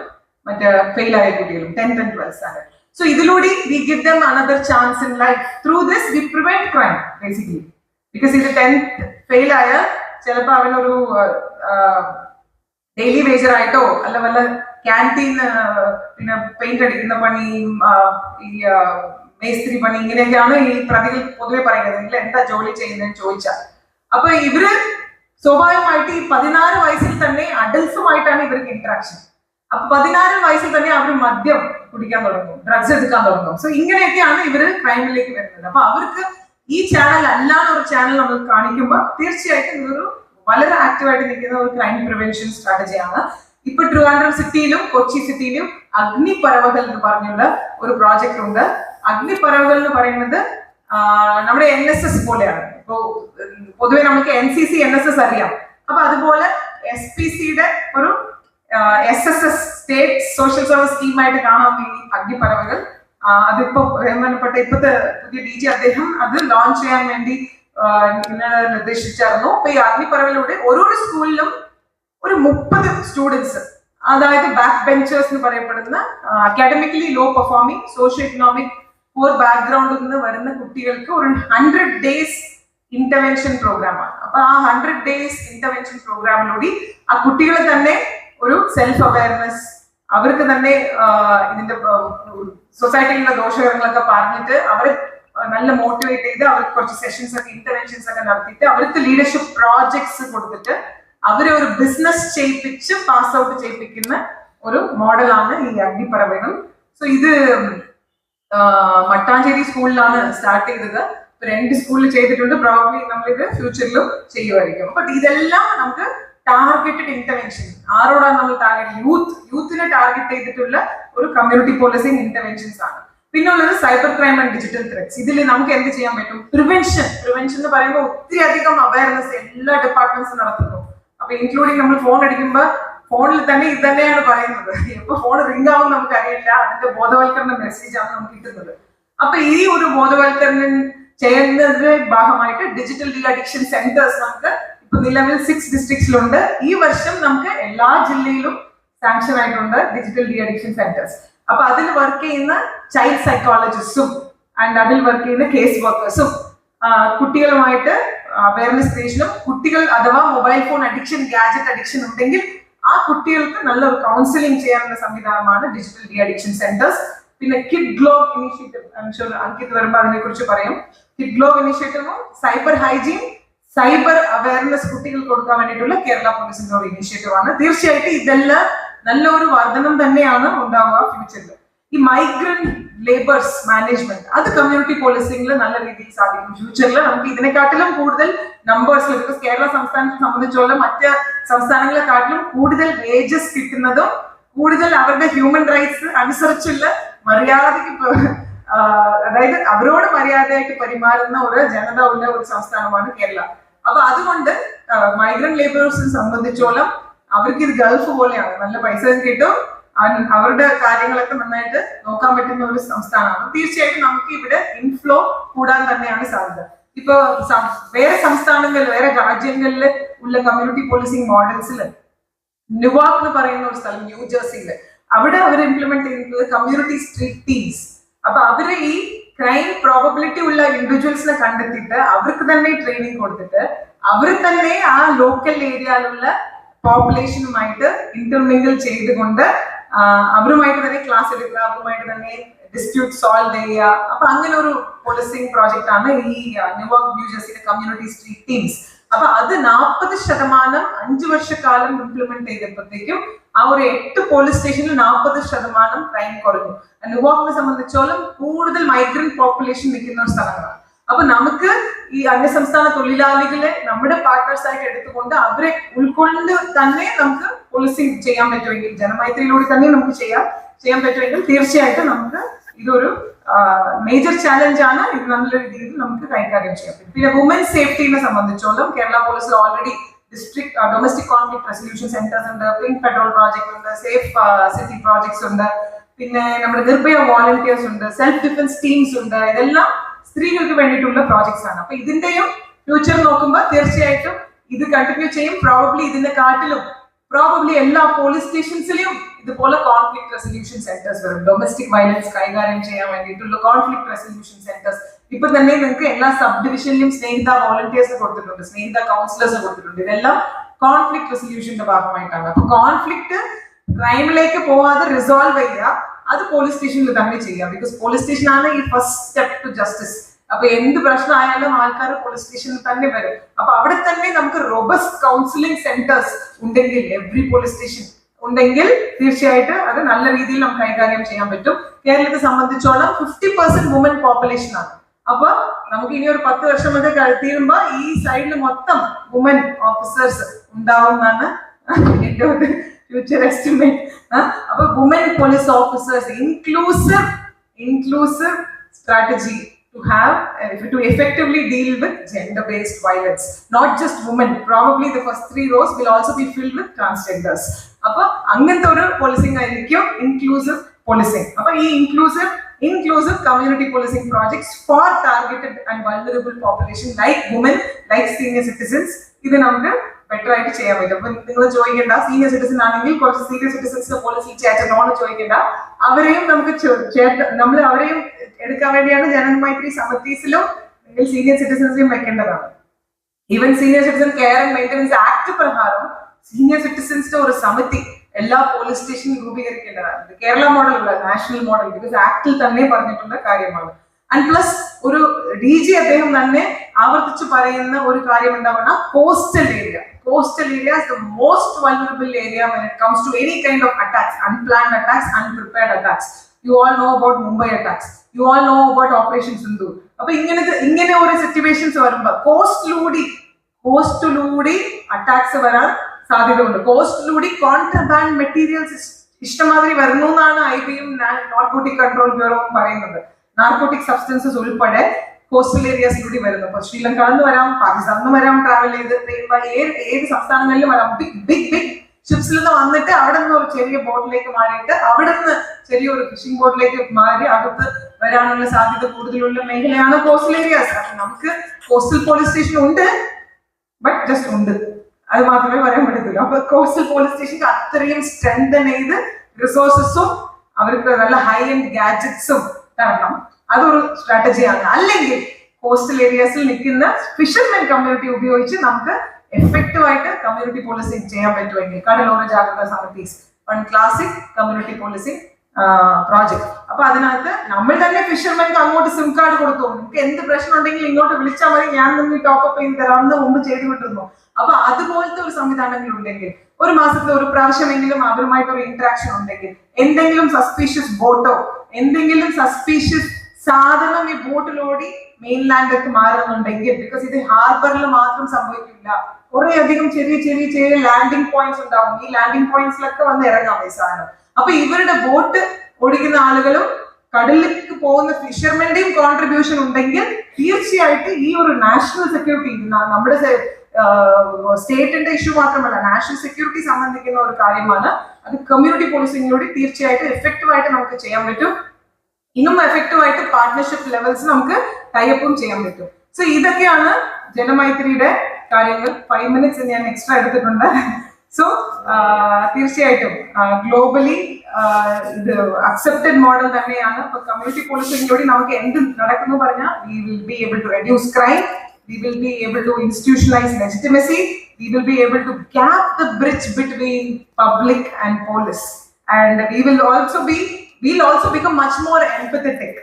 മറ്റേ ഫെയിൽ ആയ കുട്ടികളും tenth and twelfth standard so ഇതിലൂടെ we give them another chance in life through this we prevent crime basically because ഇത് tenth fail ആയ ചിലപ്പോൾ അവനൊരു ഡെയിലി വേജർ ആയിട്ടോ അല്ല വല്ല ക്യാന്റീൻ പിന്നെ പെയിന്റ് അടിക്കുന്ന പണി ഈ മേസ്ത്രി പണി ഇങ്ങനെയൊക്കെയാണ് ഈ പ്രതികൾ പൊതുവെ പറയുന്നത്. നിങ്ങൾ എന്താ ജോലി ചെയ്യുന്നതെന്ന് ചോദിച്ചാൽ അപ്പൊ ഇവർ സ്വാഭാവികമായിട്ട് ഈ പതിനാറ് വയസ്സിൽ തന്നെ അഡൽസുമായിട്ടാണ് ഇവർക്ക് ഇന്ററാക്ഷൻ പതിനാറ് വയസ്സിൽ തന്നെ അവർ മദ്യം കുടിക്കാൻ തുടങ്ങും ഡ്രഗ്സ് എടുക്കാൻ തുടങ്ങും. സോ ഇങ്ങനെയൊക്കെയാണ് ഇവർ ക്രൈമിലേക്ക് വരുന്നത്. അപ്പൊ അവർക്ക് ഈ ചാനൽ അല്ലാതെ ഒരു ചാനൽ നമ്മൾ കാണിക്കുമ്പോൾ തീർച്ചയായിട്ടും ഇതൊരു വളരെ ആക്റ്റീവായിട്ട് നിൽക്കുന്ന ഒരു ക്രൈം പ്രിവെൻഷൻ സ്ട്രാറ്റജിയാണ് ഇപ്പൊ ട്രിവാൻഡ്രം സിറ്റിയിലും കൊച്ചി സിറ്റിയിലും അഗ്നിപർവകൾ എന്ന് പറഞ്ഞുള്ള ഒരു പ്രോജക്റ്റ് ഉണ്ട്. അഗ്നിപർവകൾ എന്ന് പറയുന്നത് നമ്മുടെ എൻ എസ് എസ് പോലെയാണ്. ഇപ്പോ പൊതുവെ നമുക്ക് N C C N S S അറിയാം. അപ്പൊ അതുപോലെ എസ് പി സിയുടെ ഒരു S S S state social service സ്കീമായിട്ട് കാണാൻ ഈ അഗ്നിപ്പറവകൾ അതിപ്പോ ബഹുമാനപ്പെട്ട ഇപ്പോഴത്തെ പുതിയ ഡി ജി അദ്ദേഹം അത് ലോഞ്ച് ചെയ്യാൻ വേണ്ടി നിർദ്ദേശിച്ചായിരുന്നു. അപ്പൊ ഈ അഗ്നിപ്പറവിലൂടെ ഓരോരോ സ്കൂളിലും ഒരു മുപ്പത് സ്റ്റുഡൻസ് അതായത് ബാക്ക് ബെഞ്ചേഴ്സ് എന്ന് പറയപ്പെടുന്ന academically low performing socio economic poor ബാക്ക്ഗ്രൗണ്ടിൽ നിന്ന് വരുന്ന കുട്ടികൾക്ക് ഒരു ഹൺഡ്രഡ് ഡേയ്സ് ഇന്റർവെൻഷൻ പ്രോഗ്രാമാണ് അപ്പൊ ആ ഹൺഡ്രഡ് ഡേയ്സ് ഇന്റർവെൻഷൻ പ്രോഗ്രാമിലൂടെ ആ കുട്ടികളെ തന്നെ ഒരു സെൽഫ് അവയർനെസ് അവർക്ക് തന്നെ ഇതിന്റെ സൊസൈറ്റിയിലുള്ള ദോഷകരങ്ങളൊക്കെ പറഞ്ഞിട്ട് അവരെ നല്ല മോട്ടിവേറ്റ് ചെയ്ത് അവർക്ക് കുറച്ച് സെഷൻസ് ഒക്കെ ഇന്റർവെൻഷൻസ് ഒക്കെ നടത്തിയിട്ട് അവർക്ക് ലീഡർഷിപ്പ് പ്രോജക്ട്സ് കൊടുത്തിട്ട് അവരെ ഒരു ബിസിനസ് ചെയ്യിപ്പിച്ച് പാസ് ഔട്ട് ചെയ്യിപ്പിക്കുന്ന ഒരു മോഡലാണ് ഈ അഗ്നിപ്പറവകൾ സോ ഇത് മട്ടാഞ്ചേരി സ്കൂളിലാണ് സ്റ്റാർട്ട് ചെയ്തത്. രണ്ട് സ്കൂളിൽ ചെയ്തിട്ടുണ്ട്. പ്രോബ്ലി നമ്മളിത് ഫ്യൂച്ചറിലും ചെയ്യുമായിരിക്കും. അപ്പൊ ഇതെല്ലാം നമുക്ക് ടാർഗറ്റഡ് ഇന്റർവെൻഷൻ ആരോടാണ് നമ്മൾ ടാർഗറ്റ് യൂത്ത് യൂത്തിനെ ടാർഗറ്റ് ചെയ്തിട്ടുള്ള ഒരു കമ്മ്യൂണിറ്റി പോളിസിങ് ഇന്റർവെൻഷൻസ് ആണ്. പിന്നെ ഉള്ളത് cyber crime and digital threats ഇതിൽ നമുക്ക് എന്ത് ചെയ്യാൻ പറ്റും? പ്രിവെൻഷൻ പ്രിവെൻഷൻ എന്ന് പറയുമ്പോൾ ഒത്തിരി അധികം അവയർനെസ് എല്ലാ ഡിപ്പാർട്ട്മെന്റ്സും നടത്തുന്നു. അപ്പൊ ഇൻക്ലൂഡിങ് നമ്മൾ ഫോൺ അടിക്കുമ്പോൾ ഫോണിൽ തന്നെ ഇത് തന്നെയാണ് പറയുന്നത്. എപ്പോ ഫോൺ റിംഗ് ആവും നമുക്ക് അറിയില്ല അതിന്റെ ബോധവൽക്കരണ മെസ്സേജ് ആണ് നമുക്ക് കിട്ടുന്നത്. അപ്പൊ ഈ ഒരു ബോധവൽക്കരണം ചെയ്യുന്നതിന്റെ ഭാഗമായിട്ട് ഡിജിറ്റൽ ഡി അഡിക്ഷൻ സെന്റേഴ്സ് നമുക്ക് നിലവിൽ സിക്സ് ഡിസ്ട്രിക്ട്സിലുണ്ട് ഈ വർഷം നമുക്ക് എല്ലാ ജില്ലയിലും സാങ്ഷൻ ആയിട്ടുണ്ട് ഡിജിറ്റൽ ഡി അഡിക്ഷൻ സെന്റേഴ്സ് അപ്പൊ അതിൽ വർക്ക് ചെയ്യുന്ന ചൈൽഡ് സൈക്കോളജിസ്റ്റും ആൻഡ് അതിൽ വർക്ക് ചെയ്യുന്ന കേസ് വർക്കേഴ്സും കുട്ടികളുമായിട്ട് അവയർനെസ് ക്രിയേഷനും കുട്ടികൾ അഥവാ mobile phone addiction gadget addiction ഉണ്ടെങ്കിൽ ആ കുട്ടികൾക്ക് നല്ലൊരു കൗൺസിലിംഗ് ചെയ്യാനുള്ള സംവിധാനമാണ് ഡിജിറ്റൽ ഡി അഡിക്ഷൻ സെന്റേഴ്സ് പിന്നെ കിഡ് ഗ്ലോബ് ഇനിഷ്യേറ്റീവ് അങ്കിത് വരുമ്പോൾ അതിനെ കുറിച്ച് പറയും കിഡ് ഗ്ലോബ് ഇനിഷ്യേറ്റീവും സൈബർ ഹൈജീൻ സൈബർ അവയർനെസ് കുട്ടികൾക്ക് കൊടുക്കാൻ വേണ്ടിയിട്ടുള്ള കേരള പോലീസിന്റെ ഒരു ഇനിഷ്യേറ്റീവ് ആണ്. തീർച്ചയായിട്ടും ഇതെല്ലാം നല്ല ഒരു വർധനം തന്നെയാണ് ഉണ്ടാവുക ഫ്യൂച്ചറിൽ ഈ മൈഗ്രന്റ് ലേബേഴ്സ് മാനേജ്മെന്റ് അത് കമ്മ്യൂണിറ്റി പോളിസിംഗിൽ നല്ല രീതിയിൽ സാധിക്കും ഫ്യൂച്ചറിൽ നമുക്ക് ഇതിനെക്കാട്ടിലും കൂടുതൽ നമ്പേഴ്സിൽ ബിക്കോസ് കേരള സംസ്ഥാനത്തെ സംബന്ധിച്ചോളം മറ്റ് സംസ്ഥാനങ്ങളെക്കാട്ടിലും കൂടുതൽ വേജസ് കിട്ടുന്നതും കൂടുതൽ അവരുടെ ഹ്യൂമൻ റൈറ്റ്സ് അനുസരിച്ചുള്ള മര്യാദയ്ക്ക് അതായത് അവരോട് മര്യാദയായിട്ട് പെരുമാറുന്ന ഒരു ജനത ഉള്ള ഒരു സംസ്ഥാനമാണ് കേരള. അപ്പൊ അതുകൊണ്ട് മൈഗ്രന്റ് ലേബേഴ്സിനെ സംബന്ധിച്ചോളം അവർക്ക് ഇത് ഗൾഫ് പോലെയാണ്. നല്ല പൈസ കിട്ടും. അവരുടെ കാര്യങ്ങളൊക്കെ നന്നായിട്ട് നോക്കാൻ പറ്റുന്ന ഒരു സംസ്ഥാനമാണ്. തീർച്ചയായിട്ടും നമുക്ക് ഇവിടെ ഇൻഫ്ലോ കൂടാൻ തന്നെയാണ് സാധ്യത. ഇപ്പൊ വേറെ സംസ്ഥാനങ്ങളിൽ വേറെ രാജ്യങ്ങളിൽ ഉള്ള കമ്മ്യൂണിറ്റി പോളിസിങ് മോഡൽസിൽ നുവാക്ക് എന്ന് പറയുന്ന ഒരു സ്ഥലം ന്യൂജേഴ്സിയിൽ അവിടെ അവർ ഇംപ്ലിമെന്റ് ചെയ്യുന്നത് കമ്മ്യൂണിറ്റി സ്ട്രീറ്റ് ടീസ് അപ്പൊ അവർ ഈ ക്രൈം പ്രോബബിലിറ്റി ഉള്ള ഇൻഡിവിജ്വൽസിനെ കണ്ടെത്തിയിട്ട് അവർക്ക് തന്നെ ട്രെയിനിങ് കൊടുത്തിട്ട് അവർ തന്നെ ആ ലോക്കൽ ഏരിയയിലുള്ള പോപ്പുലേഷനുമായിട്ട് ഇന്റർമിംഗിൾ ചെയ്തുകൊണ്ട് അവരുമായിട്ട് തന്നെ ക്ലാസ് എടുക്കുക അവരുമായിട്ട് തന്നെ ഡിസ്പ്യൂട്ട് സോൾവ് ചെയ്യുക. അപ്പൊ അങ്ങനെ ഒരു പോളിസിംഗ് പ്രോജക്റ്റ് ആണ് ഈ ന്യൂയോർക്ക് ന്യൂ ജേഴ്സിയുടെ കമ്മ്യൂണിറ്റി സ്ട്രീറ്റ് ടീംസ് അപ്പൊ അത് നാൽപ്പത് ശതമാനം അഞ്ചു വർഷക്കാലം ഇംപ്ലിമെന്റ് ചെയ്തപ്പോഴത്തേക്കും ആ ഒരു എട്ട് പോലീസ് സ്റ്റേഷനിൽ നാൽപ്പത് ശതമാനം ക്രൈം കുറഞ്ഞു അനുഭവങ്ങളെ സംബന്ധിച്ചോളം കൂടുതൽ മൈഗ്രന്റ് പോപ്പുലേഷൻ നിൽക്കുന്ന ഒരു സ്ഥലങ്ങളാണ്. അപ്പൊ നമുക്ക് ഈ അന്യസംസ്ഥാന തൊഴിലാളികളെ നമ്മുടെ പാർട്ട്നേഴ്സ് ആയിട്ട് എടുത്തുകൊണ്ട് അവരെ ഉൾക്കൊണ്ട് തന്നെ നമുക്ക് പോലീസിംഗ് ചെയ്യാൻ പറ്റുമെങ്കിൽ ജനമൈത്രിയിലൂടെ തന്നെ നമുക്ക് ചെയ്യാം ചെയ്യാൻ പറ്റുമെങ്കിൽ തീർച്ചയായിട്ടും നമുക്ക് ഇതൊരു മേജർ ചാലഞ്ച് ആണ്. ഇത് നല്ല രീതിയിൽ നമുക്ക് കൈകാര്യം ചെയ്യാം പിന്നെ വുമൻ സേഫ്റ്റിനെ സംബന്ധിച്ചോളം കേരള പോലീസിൽ already district domestic conflict resolution centres ഉണ്ട് പിങ്ക് പെട്രോൾ പ്രോജക്ട് ഉണ്ട് സേഫ് സിറ്റി പ്രോജക്ട്സ് ഉണ്ട്. പിന്നെ നമ്മുടെ നിർഭയ വോളണ്ടിയേഴ്സ് ഉണ്ട് സെൽഫ് ഡിഫൻസ് ടീംസ് ഉണ്ട്. ഇതെല്ലാം സ്ത്രീകൾക്ക് വേണ്ടിയിട്ടുള്ള പ്രോജക്ട്സ് ആണ്. അപ്പൊ ഇതിന്റെയും ഫ്യൂച്ചർ നോക്കുമ്പോൾ തീർച്ചയായിട്ടും ഇത് കണ്ടിന്യൂ ചെയ്യും. പ്രോബബ്ലി ഇതിന്റെ കാട്ടിലും പ്രോബബ്ലി എല്ലാ പോലീസ് സ്റ്റേഷൻസിലും ഇതുപോലെ കോൺഫ്ലിക്ട് റെസൊല്യൂഷൻ സെന്റേഴ്സ് വരും. ഡൊമസ്റ്റിക് വയലൻസ് കൈകാര്യം ചെയ്യാൻ വേണ്ടിയിട്ടുള്ള കോൺഫ്ലിക്ട് റെസൊല്യൂഷൻ സെന്റേഴ്സ് ഇപ്പൊ തന്നെ നിങ്ങൾക്ക് എല്ലാ സബ് ഡിവിഷനിലും സ്നേഹിത വോളണ്ടിയേഴ്സ് കൊടുത്തിട്ടുണ്ട് സ്നേഹിത കൗൺസിലേഴ്സ് കൊടുത്തിട്ടുണ്ട്. ഇതെല്ലാം കോൺഫ്ലിക്ട് റെസൊല്യൂഷന്റെ ഭാഗമായിട്ടാണ്. അപ്പൊ കോൺഫ്ലിക്ട് ക്രൈമിലേക്ക് പോവാതെ റിസോൾവ് ചെയ്യുക അത് പോലീസ് സ്റ്റേഷനിൽ തന്നെ ചെയ്യാം ബിക്കോസ് പോലീസ് സ്റ്റേഷനാണ് ഈ ഫസ്റ്റ് സ്റ്റെപ്പ് ടു ജസ്റ്റിസ് അപ്പൊ എന്ത് പ്രശ്നമായാലും ആൾക്കാർ പോലീസ് സ്റ്റേഷനിൽ തന്നെ വരും. അപ്പൊ അവിടെ തന്നെ നമുക്ക് റോബസ്റ്റ് കൗൺസിലിംഗ് സെന്റേഴ്സ് ഉണ്ടെങ്കിൽ എവറി പോലീസ് സ്റ്റേഷൻ ഉണ്ടെങ്കിൽ തീർച്ചയായിട്ട് അത് നല്ല രീതിയിൽ നമുക്ക് കൈകാര്യം ചെയ്യാൻ പറ്റും. കേരളത്തെ സംബന്ധിച്ചോളം ഫിഫ്റ്റി പെർസെന്റ് വുമൻ പോപ്പുലേഷൻ ആണ്. അപ്പൊ നമുക്ക് ഇനി ഒരു പത്ത് വർഷം വരെ തീരുമ്പോ ഈ സൈഡിൽ മൊത്തം വുമൻ ഓഫീസേഴ്സ് ഉണ്ടാവും എന്നാണ് എന്റെ ഒരു ഫ്യൂച്ചർ എസ്റ്റിമേറ്റ് അപ്പൊ woman police officers inclusive inclusive strategy to have uh, to effectively deal with gender based violence. Not just women probably the first three rows will also be filled with transgenders. അപ്പൊ അങ്ങനത്തെ ഒരു policing ആയിരിക്കും inclusive policing അപ്പൊ ഈ inclusive inclusive community policing projects for targeted and vulnerable population like women, like senior citizens. ഇത് നമുക്ക് better ആയിട്ട് ചെയ്യാൻ പറ്റും. അപ്പൊ നിങ്ങൾ ചോദിക്കേണ്ട സീനിയർ സിറ്റിസൺ ആണെങ്കിൽ കുറച്ച് സീനിയർ സിറ്റിസൺസിനെ പോലീസിൽ ചേട്ടനോട് ചോദിക്കേണ്ട. അവരെയും നമുക്ക് നമ്മൾ അവരെയും എടുക്കാൻ വേണ്ടിയാണ് ജനമൈത്രി സമത്തീസിലും നിങ്ങൾ സീനിയർ സിറ്റിസൺസിലും വെക്കേണ്ടതാണ്. Even senior citizen care and maintenance act പ്രകാരം സീനിയർ സിറ്റിസൺസിന്റെ ഒരു സമിതി എല്ലാ പോലീസ് സ്റ്റേഷനും രൂപീകരിക്കേണ്ടതാണ്. Kerala model national model because ആക്ടിൽ തന്നെ പറഞ്ഞിട്ടുള്ള കാര്യമാണ്. ആൻഡ് പ്ലസ് ഒരു ഡി ജി അദ്ദേഹം തന്നെ ആവർത്തിച്ച് പറയുന്ന ഒരു കാര്യം എന്താ പറഞ്ഞാൽ coastal area coastal area is the most vulnerable area when it comes to any kind of attacks unplanned attacks unprepared attacks you all know about Mumbai attacks you all know about operation Sindhu അപ്പൊ ഇങ്ങനത്തെ ഇങ്ങനെ ഒരു situations വരുമ്പോ കോസ്റ്റിലൂടി കോസ്റ്റിലൂടി attacks വരാൻ സാധ്യതയുണ്ട്. കോസ്റ്റിലൂടെ contraband materials ഇഷ്ടമാതിരി വരുന്നു എന്നാണ് I ബിയും നോർക്കോട്ടിക് കൺട്രോൾ ബ്യൂറോവും പറയുന്നത്. നാർക്കോട്ടിക് സബ്സ്റ്റൻസസ് ഉൾപ്പെടെ കോസ്റ്റൽ ഏരിയാസിലൂടെ വരുന്നു. അപ്പൊ ശ്രീലങ്കയിൽ നിന്ന് വരാം പാകിസ്ഥാനിൽ നിന്ന് വരാം ട്രാവൽ ചെയ്ത് ഏത് ഏത് സംസ്ഥാനങ്ങളിലും വരാം. ബിഗ് ബിഗ് ബിഗ് ഷിപ്സിൽ നിന്ന് വന്നിട്ട് അവിടെ നിന്ന് ഒരു ചെറിയ ബോട്ടിലേക്ക് മാറിയിട്ട് അവിടെ നിന്ന് ചെറിയൊരു ഫിഷിംഗ് ബോട്ടിലേക്ക് മാറി അകത്ത് വരാനുള്ള സാധ്യത കൂടുതലുള്ള മേഖലയാണ് കോസ്റ്റൽ ഏരിയാസ് നമുക്ക് കോസ്റ്റൽ പോലീസ് സ്റ്റേഷൻ ഉണ്ട് ബട്ട് ജസ്റ്റ് ഉണ്ട്. അത് മാത്രമേ പറയാൻ പറ്റത്തുള്ളൂ. അപ്പൊ കോസ്റ്റൽ പോലീസ് സ്റ്റേഷൻ അത്രയും സ്ട്രെങ്തൻ ചെയ്ത് റിസോഴ്സസും അവർക്ക് നല്ല ഹൈ എൻഡ് ഗാഡ്ജറ്റ്സും തരണം. അതൊരു സ്ട്രാറ്റജിയാണ് അല്ലെങ്കിൽ കോസ്റ്റൽ ഏരിയാസിൽ നിൽക്കുന്ന ഫിഷർമെൻ കമ്മ്യൂണിറ്റി ഉപയോഗിച്ച് നമുക്ക് എഫക്റ്റീവ് ആയിട്ട് കമ്മ്യൂണിറ്റി പോലീസിംഗ് ചെയ്യാൻ പറ്റുമെങ്കിൽ. കടലോര ജാഗ്രത സമിതീസ് one classic community policing project അപ്പൊ അതിനകത്ത് നമ്മൾ തന്നെ ഫിഷർമെൻക്ക് അങ്ങോട്ട് സിം കാർഡ് കൊടുത്തു. നിങ്ങൾക്ക് എന്ത് പ്രശ്നം ഉണ്ടെങ്കിൽ ഇങ്ങോട്ട് വിളിച്ചാൽ മതി. ഞാൻ നിന്ന് ടോപ്പ് അപ്പ് ചെയ്ത് തരാമെന്ന് മുമ്പ് ചെയ്തു വിട്ടിരുന്നു. അപ്പൊ അതുപോലത്തെ ഒരു സംവിധാനങ്ങൾ ഉണ്ടെങ്കിൽ ഒരു മാസത്തിൽ ഒരു പ്രാവശ്യമെങ്കിലും അവരുമായിട്ട് ഒരു ഇന്ററാക്ഷൻ ഉണ്ടെങ്കിൽ എന്തെങ്കിലും സസ്പീഷ്യസ് ബോട്ടോ എന്തെങ്കിലും സസ്പീഷ്യസ് സാധനം ഈ ബോട്ടിലോടി മെയിൻലാൻഡിലേക്ക് മാറുന്നുണ്ടെങ്കിൽ ബിക്കോസ് ഇത് ഹാർബറിൽ മാത്രം സംഭവിക്കില്ല. കുറെ അധികം ചെറിയ ചെറിയ ചെറിയ ലാൻഡിംഗ് പോയിന്റ്സ് ഉണ്ടാവും. ഈ ലാൻഡിംഗ് പോയിന്റ്സിലൊക്കെ വന്ന് ഇറങ്ങാം ഈ സാധനം. അപ്പൊ ഇവരുടെ ബോട്ട് ഓടിക്കുന്ന ആളുകളും കടലിലേക്ക് പോകുന്ന ഫിഷർമെന്റെയും കോൺട്രിബ്യൂഷൻ ഉണ്ടെങ്കിൽ തീർച്ചയായിട്ടും ഈ ഒരു നാഷണൽ സെക്യൂരിറ്റി നമ്മുടെ സ്റ്റേറ്റിന്റെ ഇഷ്യൂ മാത്രമല്ല നാഷണൽ സെക്യൂരിറ്റി സംബന്ധിക്കുന്ന ഒരു കാര്യമാണ്. അത് കമ്മ്യൂണിറ്റി പോളിസിയിലൂടെ തീർച്ചയായിട്ടും എഫക്റ്റീവായിട്ട് നമുക്ക് ചെയ്യാൻ പറ്റും. ഇന്നും എഫക്റ്റീവായിട്ട് പാർട്ട്ണർഷിപ്പ് ലെവൽസ് നമുക്ക് ടൈപ്പും ചെയ്യാൻ പറ്റും. സോ ഇതൊക്കെയാണ് ജനമൈത്രിയുടെ കാര്യങ്ങൾ. ഫൈവ് മിനിറ്റ്സ് ഞാൻ എക്സ്ട്രാ എടുത്തിട്ടുണ്ട്. സോ തീർച്ചയായിട്ടും ഗ്ലോബലി ഇത് അക്സെപ്റ്റഡ് മോഡൽ തന്നെയാണ്. ഇപ്പൊ കമ്മ്യൂണിറ്റി പോളിസിയിലൂടെ നമുക്ക് എന്ത് നടക്കുന്നു പറഞ്ഞാൽ we will be able to reduce crime we will be able to institutionalize legitimacy. We will be able to gap the bridge between public and police. And we will also be we'll also become much more empathetic.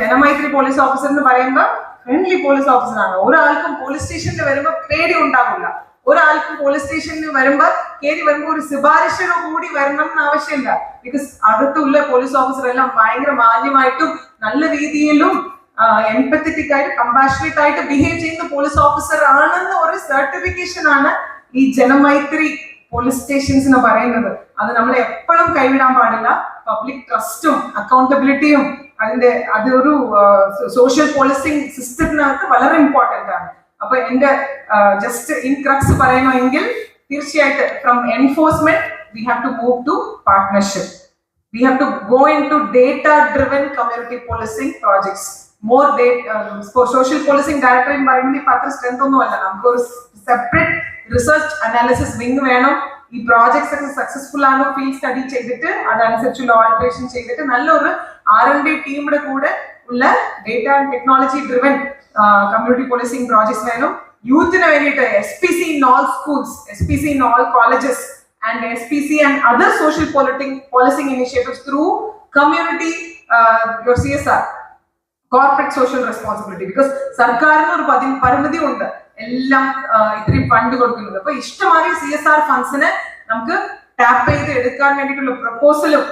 Janamaithri police officer എന്ന് പറയുമ്പോൾ friendly police officer ആണ്. ഒരാൾക്കും police സ്റ്റേഷനിൽ വരുമ്പോൾ പേടി ഉണ്ടാവില്ല. ഒരാൾക്കും police സ്റ്റേഷനിൽ വരുമ്പോൾ കയറി വരുമ്പോൾ ഒരു ശുപാർശയോ കൂടി വരണം എന്ന് ആവശ്യമില്ല. ബിക്കോസ് അകത്തുള്ള പോലീസ് ഓഫീസർ എല്ലാം ഭയങ്കര മാന്യമായിട്ടും നല്ല രീതിയിലും എംപത്തറ്റിക് ആയിട്ട് കമ്പാഷനേറ്റ് ആയിട്ട് ബിഹേവ് ചെയ്യുന്ന പോലീസ് ഓഫീസർ ആണെന്ന് ഒരു സർട്ടിഫിക്കേഷൻ ആണ് ഈ ജനമൈത്രി പോലീസ് സ്റ്റേഷൻസ് പറയുന്നത്. അത് നമ്മൾ എപ്പോഴും കൈവിടാൻ പാടില്ല. പബ്ലിക് ട്രസ്റ്റും അക്കൗണ്ടബിലിറ്റിയും അതിന്റെ അതൊരു സോഷ്യൽ പോലീസിംഗ് സിസ്റ്റത്തിനകത്ത് വളരെ ഇമ്പോർട്ടന്റ് ആണ്. അപ്പൊ എന്റെ ജസ്റ്റ് ഇൻ ക്രക്സ് പറയണമെങ്കിൽ തീർച്ചയായിട്ടും from enforcement we have to move to partnership we have to go into data driven community policing projects. more data data social policing director in പറയുന്നത് ഇപ്പൊ അത്ര strength ഒന്നുമല്ല നമുക്ക് ഒരു സെപ്പറേറ്റ് റിസർച്ച് അനാലിസിസ് വിങ് വേണം. ഈ പ്രോജക്ട്സ് ഒക്കെ successful ആണോ ഫീൽഡ് സ്റ്റഡി ചെയ്തിട്ട് അതനുസരിച്ചുള്ള ഓൾട്രേഷൻ ചെയ്തിട്ട് നല്ലൊരു ആർ എൻ ഡി ടീമിന്റെ കൂടെ ഉള്ള data and technology driven community policing projects വേണം. യൂത്തിന് വേണ്ടിയിട്ട് S P C in all schools S P C in all colleges and S and SPC and other social politic, policing initiatives through community, C S CSR, corporate social responsibility because സർക്കാരിന് ഒരു പതി പരിമിതി ഉണ്ട് എല്ലാം ഇത്രയും fund കൊടുക്കുന്നത്. അപ്പൊ ഇഷ്ടമാതിരി സി എസ് ആർ ഫണ്ട്സിന് നമുക്ക് ടാപ്പ് ചെയ്ത് എടുക്കാൻ വേണ്ടിയിട്ടുള്ള പ്രപ്പോസലും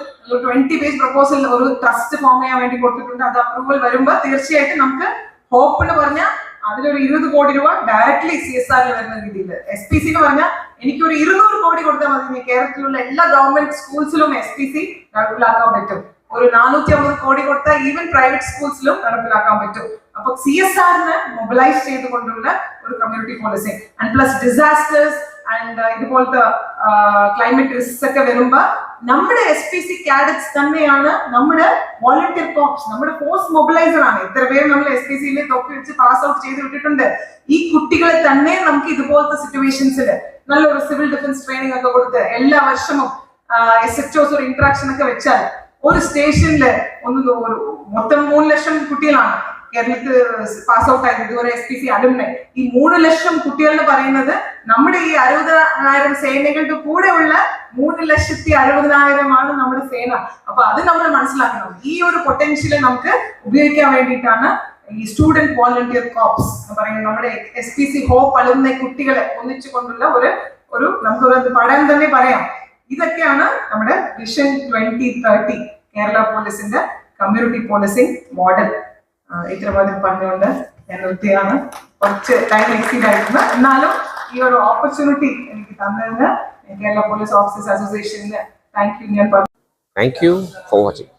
ട്വന്റി പേജ് പ്രപ്പോസൽ ഒരു ട്രസ്റ്റ് ഫോം ചെയ്യാൻ വേണ്ടി കൊടുത്തിട്ടുണ്ട്. അത് അപ്രൂവൽ വരുമ്പോൾ തീർച്ചയായിട്ടും നമുക്ക് ഹോപ്പ് എന്ന് പറഞ്ഞാൽ അതിലൊരു ഇരുപത് കോടി രൂപ ഡയറക്ട്ലി സി എസ് ആറിൽ വരുന്ന രീതിയിൽ എസ് പി സി എന്ന് പറഞ്ഞാൽ എനിക്ക് ഒരു ഇരുന്നൂറ് കോടി കൊടുത്താൽ മതി. കേരളത്തിലുള്ള എല്ലാ ഗവൺമെന്റ് സ്കൂൾസിലും എസ് പി സി നടപ്പിലാക്കാൻ പറ്റും. ഒരു നാനൂറ്റി അമ്പത് കോടി കൊടുത്ത ഈവൻ പ്രൈവറ്റ് സ്കൂൾസിലും നടപ്പിലാക്കാൻ പറ്റും. അപ്പൊ സി എസ് ആറിന് മൊബിലൈസ് ചെയ്തുകൊണ്ടുള്ള ഒരു community policy and plus disasters and ഇതുപോലത്തെ ക്ലൈമറ്റ് റിസ്ക് ഒക്കെ വരുമ്പോ നമ്മുടെ എസ് പി സി കാഡറ്റ്സ് തന്നെയാണ് നമ്മുടെ വോളണ്ടിയർ കോപ്സ് നമ്മുടെ ഫോഴ്സ് മൊബിലൈസർ ആണ്. ഇത്ര പേര് നമ്മൾ എസ് പി സിയിലെ തൊപ്പി വെച്ച് പാസ് ഔട്ട് ചെയ്ത് വിട്ടിട്ടുണ്ട്. ഈ കുട്ടികളെ തന്നെ നമുക്ക് ഇതുപോലത്തെ സിറ്റുവേഷൻസിൽ നല്ലൊരു സിവിൽ ഡിഫൻസ് ട്രെയിനിങ് ഒക്കെ കൊടുത്ത് എല്ലാ വർഷവും എസ് എച്ച് ഒരു ഇന്ററാക്ഷൻ ഒക്കെ വെച്ചാൽ ഒരു സ്റ്റേഷനിൽ ഒന്ന് മൊത്തം മൂന്ന് ലക്ഷം കുട്ടികളാണ്. കേരളത്തിൽ പാസ് ഔട്ട് ആയത് ഇതുവരെ എസ് പി സി അലുമിനെ. ഈ മൂന്ന് ലക്ഷം കുട്ടികൾ എന്ന് പറയുന്നത് നമ്മുടെ ഈ അറുപതിനായിരം സേനകളുടെ കൂടെയുള്ള മൂന്ന് ലക്ഷത്തി അറുപതിനായിരമാണ് നമ്മുടെ സേന. അപ്പൊ അത് നമ്മൾ മനസ്സിലാക്കണം. ഈ ഒരു പൊട്ടൻഷ്യൽ നമുക്ക് ഉപയോഗിക്കാൻ വേണ്ടിയിട്ടാണ് ഈ സ്റ്റുഡന്റ് വോളണ്ടിയർ കോപ്സ് എന്ന് പറയുന്നത് നമ്മുടെ എസ് പി സി ഹോപ്പ് അലുമിനെ കുട്ടികളെ ഒന്നിച്ചു കൊണ്ടുള്ള ഒരു ഒരു നമുക്കൊരു പഠനം തന്നെ പറയാം. ഇതൊക്കെയാണ് നമ്മുടെ വിഷൻ ട്വന്റി തേർട്ടി കേരള പോലീസിന്റെ കമ്മ്യൂണിറ്റി പോലീസിംഗ് മോഡൽ. ഇത്രമാതിരി പറഞ്ഞുകൊണ്ട് ഞാൻ നിർത്തിയാണ് കുറച്ച് ടൈം എക്സീഡ് ആയിരുന്നു എന്നാലും ഈ ഒരു ഓപ്പർച്യൂണിറ്റി എനിക്ക് തന്നതിന് കേരള പോലീസ് ഓഫീസേഴ്സ് അസോസിയേഷന് താങ്ക് യു ഞാൻ Thank you for watching.